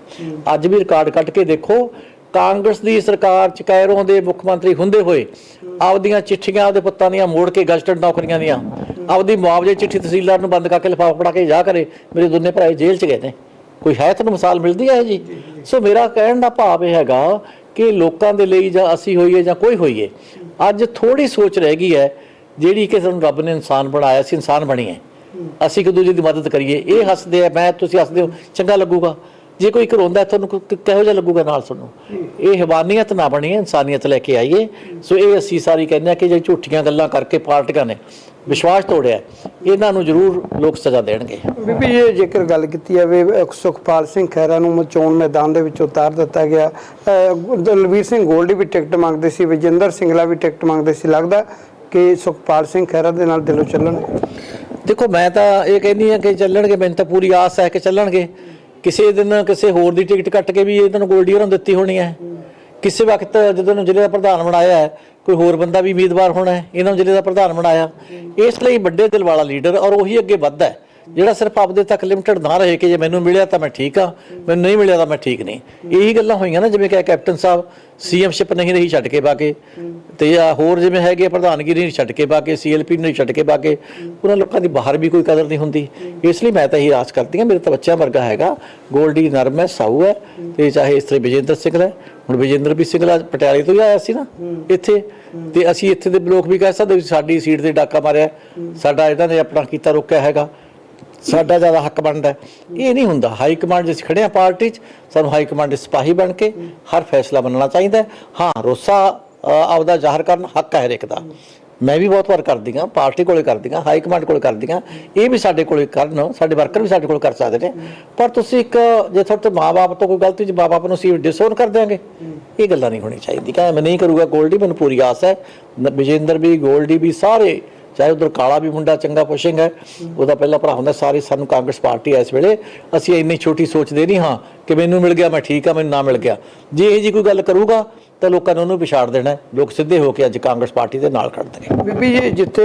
ਅੱਜ ਵੀ ਰਿਕਾਰਡ ਕੱਢ ਕੇ ਦੇਖੋ, ਕਾਂਗਰਸ ਦੀ ਸਰਕਾਰ 'ਚ ਕੈਰੋਂ ਦੇ ਮੁੱਖ ਮੰਤਰੀ ਹੁੰਦੇ ਹੋਏ ਆਪਦੀਆਂ ਚਿੱਠੀਆਂ ਆਪਦੇ ਪੁੱਤਾਂ ਦੀਆਂ ਮੋੜ ਕੇ ਗਜ਼ਟਡ ਨੌਕਰੀਆਂ ਦੀਆਂ, ਆਪਦੀ ਮੁਆਵਜ਼ੇ ਚਿੱਠੀ ਤਹਿਸੀਲਦਾਰ ਨੂੰ ਬੰਦ ਕਰਕੇ ਲਿਫਾਫਾ ਫੜਾ ਕੇ ਜਾ ਕਰੇ, ਮੇਰੇ ਦੋਨੇ ਭਰਾ ਜੇਲ੍ਹ 'ਚ ਗਏ ਨੇ। ਕੋਈ ਹੈ ਤੁਹਾਨੂੰ ਮਿਸਾਲ ਮਿਲਦੀ ਹੈ ਜੀ? ਸੋ ਮੇਰਾ ਕਹਿਣ ਦਾ ਭਾਵ ਇਹ ਹੈਗਾ ਕਿ ਲੋਕਾਂ ਦੇ ਲਈ ਜਾਂ ਅਸੀਂ ਹੋਈਏ ਜਾਂ ਕੋਈ ਹੋਈਏ, ਅੱਜ ਥੋੜੀ ਸੋਚ ਰਹਿ ਗਈ ਹੈ ਜਿਹੜੀ ਕਿ ਸਾਨੂੰ ਰੱਬ ਨੇ ਇਨਸਾਨ ਬਣਾਇਆ ਸੀ ਇਨਸਾਨ ਬਣੀਏ ਅਸੀਂ ਇੱਕ ਦੂਜੇ ਦੀ ਮਦਦ ਕਰੀਏ। ਇਹ ਹੱਸਦੇ ਆ, ਮੈਂ, ਤੁਸੀਂ ਹੱਸਦੇ ਹੋ, ਚੰਗਾ ਲੱਗੂਗਾ। ਜੇ ਕੋਈ ਕਰੋਂਦਾ ਤੁਹਾਨੂੰ ਕਿ- ਕਿ- ਕਿਹੋ ਜਿਹਾ ਲੱਗੂਗਾ ਨਾਲ ਤੁਹਾਨੂੰ? ਇਹ ਹਵਾਨੀਅਤ ਨਾ ਬਣੀ ਇਨਸਾਨੀਅਤ ਲੈ ਕੇ ਆਈਏ। ਸੋ ਇਹ ਅਸੀਂ ਸਾਰੀ ਕਹਿੰਦੇ ਆ ਕਿ ਜੇ ਝੂਠੀਆਂ ਗੱਲਾਂ ਕਰਕੇ ਪਾਰਟੀਆਂ ਨੇ ਵਿਸ਼ਵਾਸ ਤੋੜਿਆ ਇਹਨਾਂ ਨੂੰ ਜ਼ਰੂਰ ਲੋਕ ਸਜ਼ਾ ਦੇਣਗੇ। ਬੀਬੀ ਜੀ ਜੇਕਰ ਗੱਲ ਕੀਤੀ ਜਾਵੇ ਸੁਖਪਾਲ ਸਿੰਘ ਖਹਿਰਾ ਨੂੰ ਚੋਣ ਮੈਦਾਨ ਦੇ ਵਿੱਚ ਉਤਾਰ ਦਿੱਤਾ ਗਿਆ। ਦਲਵੀਰ ਸਿੰਘ ਗੋਲਡੀ ਵੀ ਟਿਕਟ ਮੰਗਦੇ ਸੀ ਵਿਜੇਂਦਰ ਸਿੰਘਲਾ ਵੀ ਟਿਕਟ ਮੰਗਦੇ ਸੀ। ਲੱਗਦਾ ਕਿ ਸੁਖਪਾਲ ਸਿੰਘ ਖਹਿਰਾ ਦੇ ਨਾਲ ਦਿਲੋਂ ਚੱਲਣਗੇ। ਦੇਖੋ ਮੈਂ ਤਾਂ ਇਹ ਕਹਿੰਦੀ ਆ ਕਿ ਚੱਲਣਗੇ ਮੈਨੂੰ ਤਾਂ ਪੂਰੀ ਆਸ ਹੈ ਕਿ ਚੱਲਣਗੇ। ਕਿਸੇ ਦਿਨ ਕਿਸੇ ਹੋਰ ਦੀ ਟਿਕਟ ਕੱਟ ਕੇ ਵੀ ਇਹਨਾਂ ਨੂੰ ਗੋਲਡੀ ਹੋਰਾਂ ਦਿੱਤੀ ਹੋਣੀ ਹੈ। ਕਿਸੇ ਵਕਤ ਜਦੋਂ ਨੂੰ ਜ਼ਿਲ੍ਹੇ ਦਾ ਪ੍ਰਧਾਨ ਬਣਾਇਆ ਹੈ, ਕੋਈ ਹੋਰ ਬੰਦਾ ਵੀ ਉਮੀਦਵਾਰ ਹੋਣਾ ਹੈ, ਇਹਨਾਂ ਨੂੰ ਜ਼ਿਲ੍ਹੇ ਦਾ ਪ੍ਰਧਾਨ ਬਣਾਇਆ। ਇਸ ਲਈ ਵੱਡੇ ਦਿਲ ਵਾਲਾ ਲੀਡਰ ਔਰ ਉਹੀ ਅੱਗੇ ਵੱਧਦਾ ਹੈ। ਜਿਹੜਾ ਸਿਰਫ ਆਪਦੇ ਤੱਕ ਲਿਮਟਿਡ ਨਾ ਰਹੇ ਕਿ ਜੇ ਮੈਨੂੰ ਮਿਲਿਆ ਤਾਂ ਮੈਂ ਠੀਕ ਆ, ਮੈਨੂੰ ਨਹੀਂ ਮਿਲਿਆ ਤਾਂ ਮੈਂ ਠੀਕ ਨਹੀਂ। ਇਹੀ ਗੱਲਾਂ ਹੋਈਆਂ ਨਾ, ਜਿਵੇਂ ਕਿ ਕੈਪਟਨ ਸਾਹਿਬ ਸੀਐਮਸ਼ਿਪ ਨਹੀਂ ਰਹੀ ਛੱਡ ਕੇ ਬਾਕੇ ਤੇ ਆ ਹੋਰ ਜਿਵੇਂ ਹੈਗੇ ਆ ਨਹੀਂ ਛੱਡ ਕੇ ਬਾਕੇ ਸੀਐਲਪੀ ਨਹੀਂ ਛੱਡ ਕੇ ਬਾਕੇ ਉਹਨਾਂ ਲੋਕਾਂ ਦੀ ਬਾਹਰ ਵੀ ਕੋਈ ਕਦਰ ਨਹੀਂ ਹੁੰਦੀ। ਇਸ ਲਈ ਮੈਂ ਤਾਂ ਇਹੀ ਆਸ ਕਰਦੀ ਹਾਂ, ਮੇਰੇ ਤਾਂ ਬੱਚਿਆਂ ਵਰਗਾ ਹੈਗਾ ਗੋਲਡੀ ਨਰਮ ਹੈ, ਸਾਊ ਹੈ, ਤੇ ਚਾਹੇ ਇਸ ਤਰ੍ਹਾਂ ਵਿਜੇਂਦਰ ਸਿੰਘ ਹੈ, ਹੁਣ ਵਿਜੇਂਦਰ ਵੀ ਸਿੰਘਲਾ ਪਟਿਆਲੇ ਤੋਂ ਹੀ ਆਇਆ ਸੀ ਨਾ, ਇੱਥੇ, ਤੇ ਅਸੀਂ ਇੱਥੇ ਦੇ ਲੋਕ ਵੀ ਕਹਿ ਸਕਦੇ ਵੀ ਸਾਡੀ ਸੀਟ ਤੇ ਡਾਕਾ ਮਾਰਿਆ, ਸਾਡਾ ਇਹਨਾਂ ਨੇ ਆਪਣਾ ਕੀਤਾ, ਰੋਕਿਆ ਹੈਗਾ। ਸਾਡਾ ਜ਼ਿਆਦਾ ਹੱਕ ਬਣਦਾ ਇਹ ਨਹੀਂ ਹੁੰਦਾ। ਹਾਈ ਕਮਾਂਡ ਜਿਸ ਖੜੇ ਆ ਪਾਰਟੀ 'ਚ, ਸਾਨੂੰ ਹਾਈ ਕਮਾਂਡ ਦੇ ਸਿਪਾਹੀ ਬਣ ਕੇ ਹਰ ਫੈਸਲਾ ਮੰਨਣਾ ਚਾਹੀਦਾ ਹਾਂ। ਰੋਸਾ ਆਪਦਾ ਜ਼ਾਹਰ ਕਰਨ ਹੱਕ ਹੈ ਹਰੇਕ ਦਾ। ਮੈਂ ਵੀ ਬਹੁਤ ਵਾਰ ਕਰਦੀ ਹਾਂ, ਪਾਰਟੀ ਕੋਲੇ ਕਰਦੀ ਹਾਂ, ਹਾਈ ਕਮਾਂਡ ਕੋਲੇ ਕਰਦੀ ਹਾਂ। ਇਹ ਵੀ ਸਾਡੇ ਕੋਲੇ ਕਰਨ, ਸਾਡੇ ਵਰਕਰ ਵੀ ਸਾਡੇ ਕੋਲ ਕਰ ਸਕਦੇ ਨੇ। ਪਰ ਤੁਸੀਂ ਇੱਕ, ਜੇ ਤੁਹਾਡੇ ਤੋਂ ਮਾਪੇ ਤੋਂ ਕੋਈ ਗਲਤੀ ਚ ਮਾਪੇ ਨੂੰ ਅਸੀਂ ਡਿਸਓਨ ਕਰ ਦਿਆਂਗੇ, ਇਹ ਗੱਲਾਂ ਨਹੀਂ ਹੋਣੀ ਚਾਹੀਦੀ ਕਹਿੰਦਾ ਮੈਂ ਨਹੀਂ ਕਰੂਗਾ, ਗੋਲਡੀ ਮੈਨੂੰ ਪੂਰੀ ਆਸ ਹੈ। ਵਿਜੇਂਦਰ ਵੀ, ਗੋਲਡੀ ਵੀ, ਸਾਰੇ ਚਾਹੇ ਉਧਰ ਕਾਲਾ ਵੀ ਮੁੰਡਾ ਚੰਗਾ ਪੁਸ਼ਿੰਗ ਹੈ ਉਹਦਾ ਪਹਿਲਾ ਭਰਾ ਹੁੰਦਾ, ਸਾਰੇ ਸਾਨੂੰ ਕਾਂਗਰਸ ਪਾਰਟੀ ਐ ਇਸ ਵੇਲੇ, ਅਸੀਂ ਇੰਨੀ ਛੋਟੀ ਸੋਚਦੇ ਨਹੀਂ ਹਾਂ ਕਿ ਮੈਨੂੰ ਮਿਲ ਗਿਆ, ਮੈਂ ਠੀਕ ਆ ਮੈਨੂੰ ਨਾ ਮਿਲ ਗਿਆ। ਜੇ ਇਹ ਜੀ ਕੋਈ ਗੱਲ ਕਰੂਗਾ ਤਾਂ ਲੋਕਾਂ ਨੇ ਉਹਨੂੰ ਵਿਛਾੜ ਦੇਣਾ ਲੋਕ ਸਿੱਧੇ ਹੋ ਕੇ ਅੱਜ ਕਾਂਗਰਸ ਪਾਰਟੀ ਦੇ ਨਾਲ ਖੜਦੇ ਨੇ। ਬੀਬੀ ਜੀ, ਜਿੱਥੇ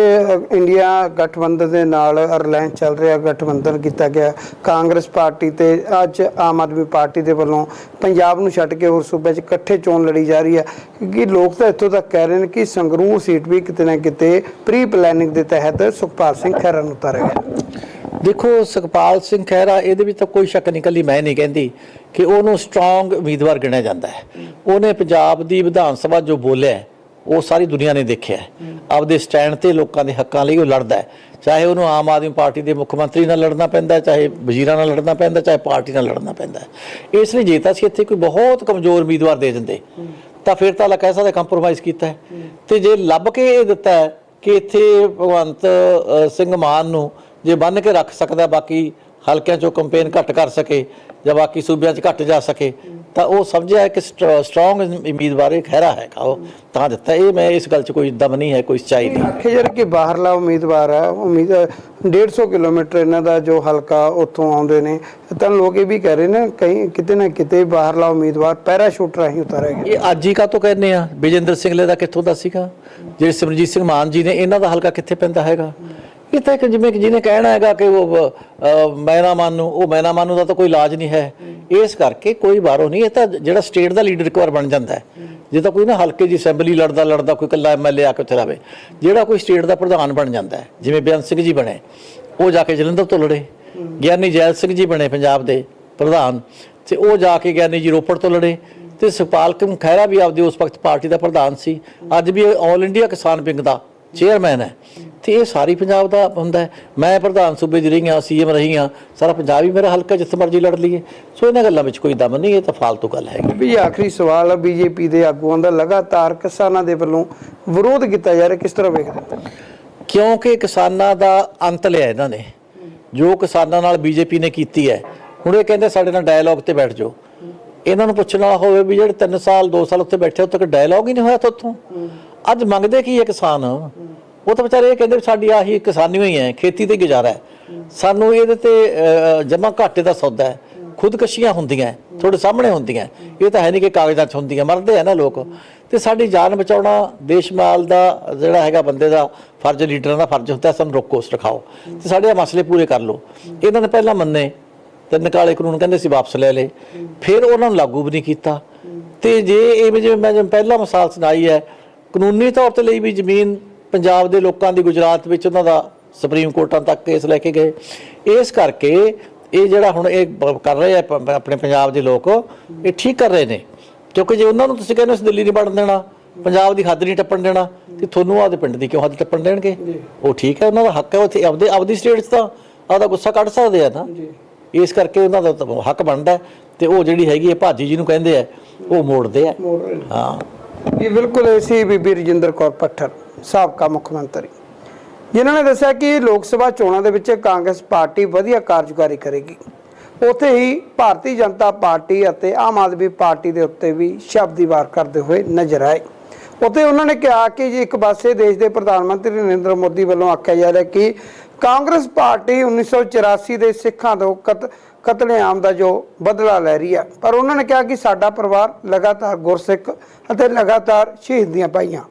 ਇੰਡੀਆ ਗਠਬੰਧਨ ਦੇ ਨਾਲ ਰਿਲਾਇੰਸ ਚੱਲ ਰਿਹਾ, ਗਠਬੰਧਨ ਕੀਤਾ ਗਿਆ, ਕਾਂਗਰਸ ਪਾਰਟੀ ਤੇ ਅੱਜ ਆਮ ਆਦਮੀ ਪਾਰਟੀ ਦੇ ਵੱਲੋਂ ਪੰਜਾਬ ਨੂੰ ਛੱਡ ਕੇ ਹੋਰ ਸੂਬੇ 'ਚ ਇਕੱਠੇ ਚੋਣ ਲੜੀ ਜਾ ਰਹੀ ਹੈ। ਕਿਉਂਕਿ ਲੋਕ ਤਾਂ ਇੱਥੋਂ ਤੱਕ ਕਹਿ ਰਹੇ ਨੇ ਕਿ ਸੰਗਰੂਰ ਸੀਟ ਵੀ ਕਿਤੇ ਨਾ ਕਿਤੇ ਪ੍ਰੀ ਪਲੈਨਿੰਗ ਦੇ ਤਹਿਤ ਸੁਖਪਾਲ ਸਿੰਘ ਖਹਿਰਾ ਨੂੰ ਉਤਾਰਿਆ ਗਿਆ। ਦੇਖੋ, ਸੁਖਪਾਲ ਸਿੰਘ ਖਹਿਰਾ, ਇਹਦੇ ਵਿੱਚ ਤਾਂ ਕੋਈ ਸ਼ੱਕ ਨਹੀਂ, ਕੱਲੀ ਮੈਂ ਨਹੀਂ ਕਹਿੰਦੀ ਕਿ ਉਹਨੂੰ ਸਟਰੋਂਗ ਉਮੀਦਵਾਰ ਗਿਣਿਆ ਜਾਂਦਾ ਹੈ। ਉਹਨੇ ਪੰਜਾਬ ਦੀ ਵਿਧਾਨ ਸਭਾ ਜੋ ਬੋਲਿਆ ਉਹ ਸਾਰੀ ਦੁਨੀਆ ਨੇ ਦੇਖਿਆ ਆਪਦੇ ਸਟੈਂਡ ਤੇ ਲੋਕਾਂ ਦੇ ਹੱਕਾਂ ਲਈ ਉਹ ਲੜਦਾ ਹੈ। ਚਾਹੇ ਉਹਨੂੰ ਆਮ ਆਦਮੀ ਪਾਰਟੀ ਦੇ ਮੁੱਖ ਮੰਤਰੀ ਨਾਲ ਲੜਨਾ ਪੈਂਦਾ ਚਾਹੇ ਵਜ਼ੀਰਾਂ ਨਾਲ ਲੜਨਾ ਪੈਂਦਾ ਚਾਹੇ ਪਾਰਟੀ ਨਾਲ ਲੜਨਾ ਪੈਂਦਾ ਇਸ ਲਈ ਜੇ ਤਾਂ ਅਸੀਂ ਇੱਥੇ ਕੋਈ ਬਹੁਤ ਕਮਜ਼ੋਰ ਉਮੀਦਵਾਰ ਦੇ ਦਿੰਦੇ, ਤਾਂ ਫਿਰ ਤਾਂ ਲਾ ਕਹਿ ਸਕਦੇ ਕੰਪਰੋਮਾਈਜ਼ ਕੀਤਾ ਹੈ। ਤੇ ਜੇ ਲੱਭ ਕੇ ਇਹ ਦਿੱਤਾ ਕਿ ਇੱਥੇ ਭਗਵੰਤ ਸਿੰਘ ਮਾਨ ਨੂੰ ਜੇ ਬੰਨ ਕੇ ਰੱਖ ਸਕਦਾ ਬਾਕੀ ਹਲਕਿਆਂ ਚੋਂ ਕੰਪੇਨ ਘੱਟ ਕਰ ਸਕੇ ਜਾਂ ਬਾਕੀ ਸੂਬਿਆਂ 'ਚ ਘੱਟ ਜਾ ਸਕੇ ਤਾਂ ਉਹ ਸਮਝਿਆ ਕਿ ਸਟਰੋਂਗ ਉਮੀਦਵਾਰ ਇਹ ਖਹਿਰਾ ਹੈਗਾ ਉਹ ਤਾਂ ਦਿੱਤਾ। ਇਹ ਮੈਂ ਇਸ ਗੱਲ 'ਚ ਕੋਈ ਦਮ ਨਹੀਂ ਹੈ ਕੋਈ ਸੱਚਾਈ ਨਹੀਂ। ਆਖੇ ਜਰ ਕਿ ਬਾਹਰਲਾ ਉਮੀਦਵਾਰ ਹੈ ਉਮੀਦ 150 ਕਿਲੋਮੀਟਰ ਇਹਨਾਂ ਦਾ ਜੋ ਹਲਕਾ ਉੱਥੋਂ ਆਉਂਦੇ ਨੇ ਤਾਂ ਲੋਕ ਇਹ ਵੀ ਕਹਿ ਰਹੇ ਨੇ ਕਈ ਕਿਤੇ ਨਾ ਕਿਤੇ ਬਾਹਰਲਾ ਉਮੀਦਵਾਰ ਪੈਰਾਸ਼ੂਟ ਰਾਹੀਂ ਉਤਾਰਿਆ ਗਿਆ। ਇਹ ਅੱਜ ਹੀ ਕਾਤੋਂ ਕਹਿੰਦੇ ਆ? ਵਿਜੇਂਦਰ ਸਿੰਘਲੇ ਦਾ ਕਿੱਥੋਂ ਦਾ ਸੀਗਾ? ਜਿਹੜੇ ਸਿਮਰਜੀਤ ਸਿੰਘ ਮਾਨ ਜੀ ਨੇ ਇਹਨਾਂ ਦਾ ਹਲਕਾ ਕਿੱਥੇ ਪੈਂਦਾ ਹੈਗਾ? ਇਹ ਤਾਂ ਇੱਕ ਜਿਵੇਂ ਕਿ ਜਿਹਨੇ ਕਹਿਣਾ ਹੈਗਾ ਕਿ ਉਹ ਅਹ, ਮੈਂ ਉਹ ਮੈਂ ਨਾ ਦਾ ਤਾਂ ਕੋਈ ਇਲਾਜ ਨਹੀਂ ਹੈ। ਇਸ ਕਰਕੇ ਕੋਈ ਬਾਹਰੋਂ ਨਹੀਂ ਇਹ ਤਾਂ ਜਿਹੜਾ ਸਟੇਟ ਦਾ ਲੀਡਰ ਇੱਕ ਵਾਰ ਬਣ ਜਾਂਦਾ ਹੈ। ਜੇ ਤਾਂ ਕੋਈ ਨਾ ਹਲਕੇ ਦੀ ਅਸੈਂਬਲੀ ਲੜਦਾ ਲੜਦਾ ਕੋਈ ਇਕੱਲਾ ਐਮਐਲਏ ਆ ਕੇ ਉੱਥੇ ਰਵੇ। ਜਿਹੜਾ ਕੋਈ ਸਟੇਟ ਦਾ ਪ੍ਰਧਾਨ ਬਣ ਜਾਂਦਾ ਹੈ ਜਿਵੇਂ ਬੇਅੰਤ ਸਿੰਘ ਜੀ ਬਣੇ ਉਹ ਜਾ ਕੇ ਜਲੰਧਰ ਤੋਂ ਲੜੇ। ਗਿਆਨੀ ਜੈਲ ਸਿੰਘ ਜੀ ਬਣੇ ਪੰਜਾਬ ਦੇ ਪ੍ਰਧਾਨ ਤੇ ਉਹ ਜਾ ਕੇ ਗਿਆਨੀ ਜੀ ਰੋਪੜ ਤੋਂ ਲੜੇ। ਤੇ ਸੁਖਪਾਲ ਸਿੰਘ ਖਹਿਰਾ ਵੀ ਆਪਦੀ ਉਸ ਵਕਤ ਪਾਰਟੀ ਦਾ ਪ੍ਰਧਾਨ ਸੀ। ਅੱਜ ਵੀ ਆਲ ਇੰਡੀਆ ਕਿਸਾਨ ਵਿੰਗ ਦਾ ਚੇਅਰਮੈਨ ਹੈ। ਤੇ ਇਹ ਸਾਰੀ ਪੰਜਾਬ ਦਾ ਹੁੰਦਾ ਹੈ। ਮੈਂ ਪ੍ਰਧਾਨ ਸੂਬੇ ਦੀ ਰਹੀ ਹਾਂ ਸੀਐਮ ਰਹੀ ਹਾਂ ਸਾਰਾ ਪੰਜਾਬ ਹੀ ਮੇਰਾ ਹਲਕਾ ਜਿੱਥੇ ਮਰਜ਼ੀ ਲੜ ਲਈਏ। ਸੋ ਇਹਨਾਂ ਗੱਲਾਂ ਵਿੱਚ ਕੋਈ ਦਮ ਨਹੀਂ ਇਹ ਤਾਂ ਫਾਲਤੂ ਗੱਲ ਹੈਗੀ। ਵੀ ਆਖਰੀ ਸਵਾਲ ਹੈ ਬੀਜੇਪੀ ਦੇ ਆਗੂਆਂ ਦਾ। ਲਗਾਤਾਰ ਕਿਸਾਨਾਂ ਦੇ ਵੱਲੋਂ ਵਿਰੋਧ ਕੀਤਾ ਜਾ ਰਿਹਾ ਕਿਸ ਤਰ੍ਹਾਂ ਵੇਖਦੇ ਹੋ? ਕਿਉਂਕਿ ਕਿਸਾਨਾਂ ਦਾ ਅੰਤ ਲਿਆ ਇਹਨਾਂ ਨੇ। ਜੋ ਕਿਸਾਨਾਂ ਨਾਲ ਬੀਜੇਪੀ ਨੇ ਕੀਤੀ ਹੈ ਹੁਣ ਇਹ ਕਹਿੰਦੇ ਸਾਡੇ ਨਾਲ ਡਾਇਲੌਗ ਤੇ ਬੈਠ ਜਾਓ। ਇਹਨਾਂ ਨੂੰ ਪੁੱਛਣ ਵਾਲਾ ਹੋਵੇ ਵੀ ਜਿਹੜੇ 3 ਸਾਲ 2 ਸਾਲ ਉੱਥੇ ਬੈਠੇ ਉੱਥੇ ਤੱਕ ਡਾਇਲੌਗ ਹੀ ਨਹੀਂ ਹੋਇਆ ਤੁਹਾਤੋਂ ਅੱਜ ਮੰਗਦੇ ਕੀ ਹੈ ਕਿਸਾਨ? ਉਹ ਤਾਂ ਵਿਚਾਰੇ ਇਹ ਕਹਿੰਦੇ ਵੀ ਸਾਡੀ ਆਹੀ ਕਿਸਾਨੀ ਹੋਈ ਹੈ, ਖੇਤੀ ਤੇ ਗੁਜ਼ਾਰਾ ਹੈ। ਸਾਨੂੰ ਇਹਦੇ ਤੇ ਜਮਾ ਘਾਟੇ ਦਾ ਸੌਦਾ ਹੈ। ਖੁਦਕਸ਼ੀਆਂ ਹੁੰਦੀਆਂ ਤੁਹਾਡੇ ਸਾਹਮਣੇ ਹੁੰਦੀਆਂ ਇਹ ਤਾਂ ਹੈ ਨਹੀਂ ਕਿ ਕਾਗਜ਼ਾਂ 'ਚ ਹੁੰਦੀਆਂ, ਮਰਦੇ ਆ ਨਾ ਲੋਕ। ਤੇ ਸਾਡੀ ਜਾਨ ਬਚਾਉਣਾ ਦੇਸ਼ ਮਾਲ ਦਾ ਜਿਹੜਾ ਹੈਗਾ ਬੰਦੇ ਦਾ ਫਰਜ਼, ਲੀਡਰਾਂ ਦਾ ਫਰਜ਼ ਹੁੰਦਾ ਸਾਨੂੰ ਰੋਕੋ ਰਖਾਓ। ਤੇ ਸਾਡੇ ਇਹ ਮਸਲੇ ਪੂਰੇ ਕਰ ਲਓ। ਇਹਨਾਂ ਨੇ ਪਹਿਲਾਂ ਮੰਨੇ ਤਿੰਨ ਕਾਲੇ ਕਾਨੂੰਨ ਕਹਿੰਦੇ ਸੀ ਵਾਪਸ ਲੈ ਲਏ। ਫਿਰ ਉਹਨਾਂ ਨੂੰ ਲਾਗੂ ਵੀ ਨਹੀਂ ਕੀਤਾ। ਤੇ ਜੇ ਇਹ ਜਿਵੇਂ ਮੈਂ ਜਿਵੇਂ ਪਹਿਲਾਂ ਮਿਸਾਲ ਸੁਣਾਈ ਹੈ ਕਾਨੂੰਨੀ ਤੌਰ ਤੇ ਲਈ ਵੀ ਜ਼ਮੀਨ ਪੰਜਾਬ ਦੇ ਲੋਕਾਂ ਦੀ ਗੁਜਰਾਤ ਵਿੱਚ ਉਹਨਾਂ ਦਾ ਸੁਪਰੀਮ ਕੋਰਟਾਂ ਤੱਕ ਕੇਸ ਲੈ ਕੇ ਗਏ। ਇਸ ਕਰਕੇ ਇਹ ਜਿਹੜਾ ਹੁਣ ਇਹ ਕਰ ਰਹੇ ਆ ਆਪਣੇ ਪੰਜਾਬ ਦੇ ਲੋਕ ਇਹ ਠੀਕ ਕਰ ਰਹੇ ਨੇ। ਕਿਉਂਕਿ ਜੇ ਉਹਨਾਂ ਨੂੰ ਤੁਸੀਂ ਕਹਿੰਦੇ ਹੋ ਅਸੀਂ ਦਿੱਲੀ ਨਹੀਂ ਵੜਨ ਦੇਣਾ ਪੰਜਾਬ ਦੀ ਹੱਦ ਨਹੀਂ ਟੱਪਣ ਦੇਣਾ ਤੇ ਤੁਹਾਨੂੰ ਆਪਦੇ ਪਿੰਡ ਦੀ ਕਿਉਂ ਹੱਦ ਟੱਪਣ ਦੇਣਗੇ? ਉਹ ਠੀਕ ਹੈ ਉਹਨਾਂ ਦਾ ਹੱਕ ਹੈ ਉੱਥੇ ਆਪਦੇ ਆਪਦੀ ਸਟੇਟ 'ਚ ਤਾਂ ਆਪਦਾ ਗੁੱਸਾ ਕੱਢ ਸਕਦੇ ਆ ਨਾ ਇਸ ਕਰਕੇ ਉਹਨਾਂ ਦਾ ਹੱਕ ਬਣਦਾ ਤੇ ਉਹ ਜਿਹੜੀ ਹੈਗੀ ਹੈ ਭਾਜੀ ਜੀ ਨੂੰ ਕਹਿੰਦੇ ਆ ਉਹ ਮੋੜਦੇ ਆ। ਹਾਂ। ਇਹ ਬਿਲਕੁਲ ਐਸੀ ਬੀਬੀ ਰਜਿੰਦਰ ਕੌਰ ਪੱਠਰ ਸਾਬਕਾ ਮੁੱਖ ਮੰਤਰੀ। ਜਿਨ੍ਹਾਂ ਨੇ ਦੱਸਿਆ ਕਿ ਲੋਕ ਸਭਾ ਚੋਣਾਂ ਦੇ ਵਿੱਚ ਕਾਂਗਰਸ ਪਾਰਟੀ ਵਧੀਆ ਕਾਰਜਕਾਰੀ ਕਰੇਗੀ। ਉੱਥੇ ਹੀ ਭਾਰਤੀ ਜਨਤਾ ਪਾਰਟੀ ਅਤੇ ਆਮ ਆਦਮੀ ਪਾਰਟੀ ਦੇ ਉੱਤੇ ਵੀ ਸ਼ਬਦੀ ਵਾਰ ਕਰਦੇ ਹੋਏ ਨਜ਼ਰ ਆਏ। ਉੱਥੇ ਉਹਨਾਂ ਨੇ ਕਿਹਾ ਕਿ ਜੇ ਇੱਕ ਪਾਸੇ ਦੇਸ਼ ਦੇ ਪ੍ਰਧਾਨ ਮੰਤਰੀ ਨਰਿੰਦਰ ਮੋਦੀ ਵੱਲੋਂ ਆਖਿਆ ਜਾ ਰਿਹਾ ਕਿ ਕਾਂਗਰਸ ਪਾਰਟੀ 1984 ਦੇ ਸਿੱਖਾਂ ਤੋਂ ਕਤ ਕਤਲੇਆਮ ਦਾ ਜੋ ਬਦਲਾ ਲੈ ਰਹੀ ਹੈ ਪਰ ਉਹਨਾਂ ਨੇ ਕਿਹਾ ਕਿ ਸਾਡਾ ਪਰਿਵਾਰ ਲਗਾਤਾਰ ਗੁਰਸਿੱਖ ਅਤੇ ਲਗਾਤਾਰ ਸ਼ਹੀਦੀਆਂ ਪਾਈਆਂ।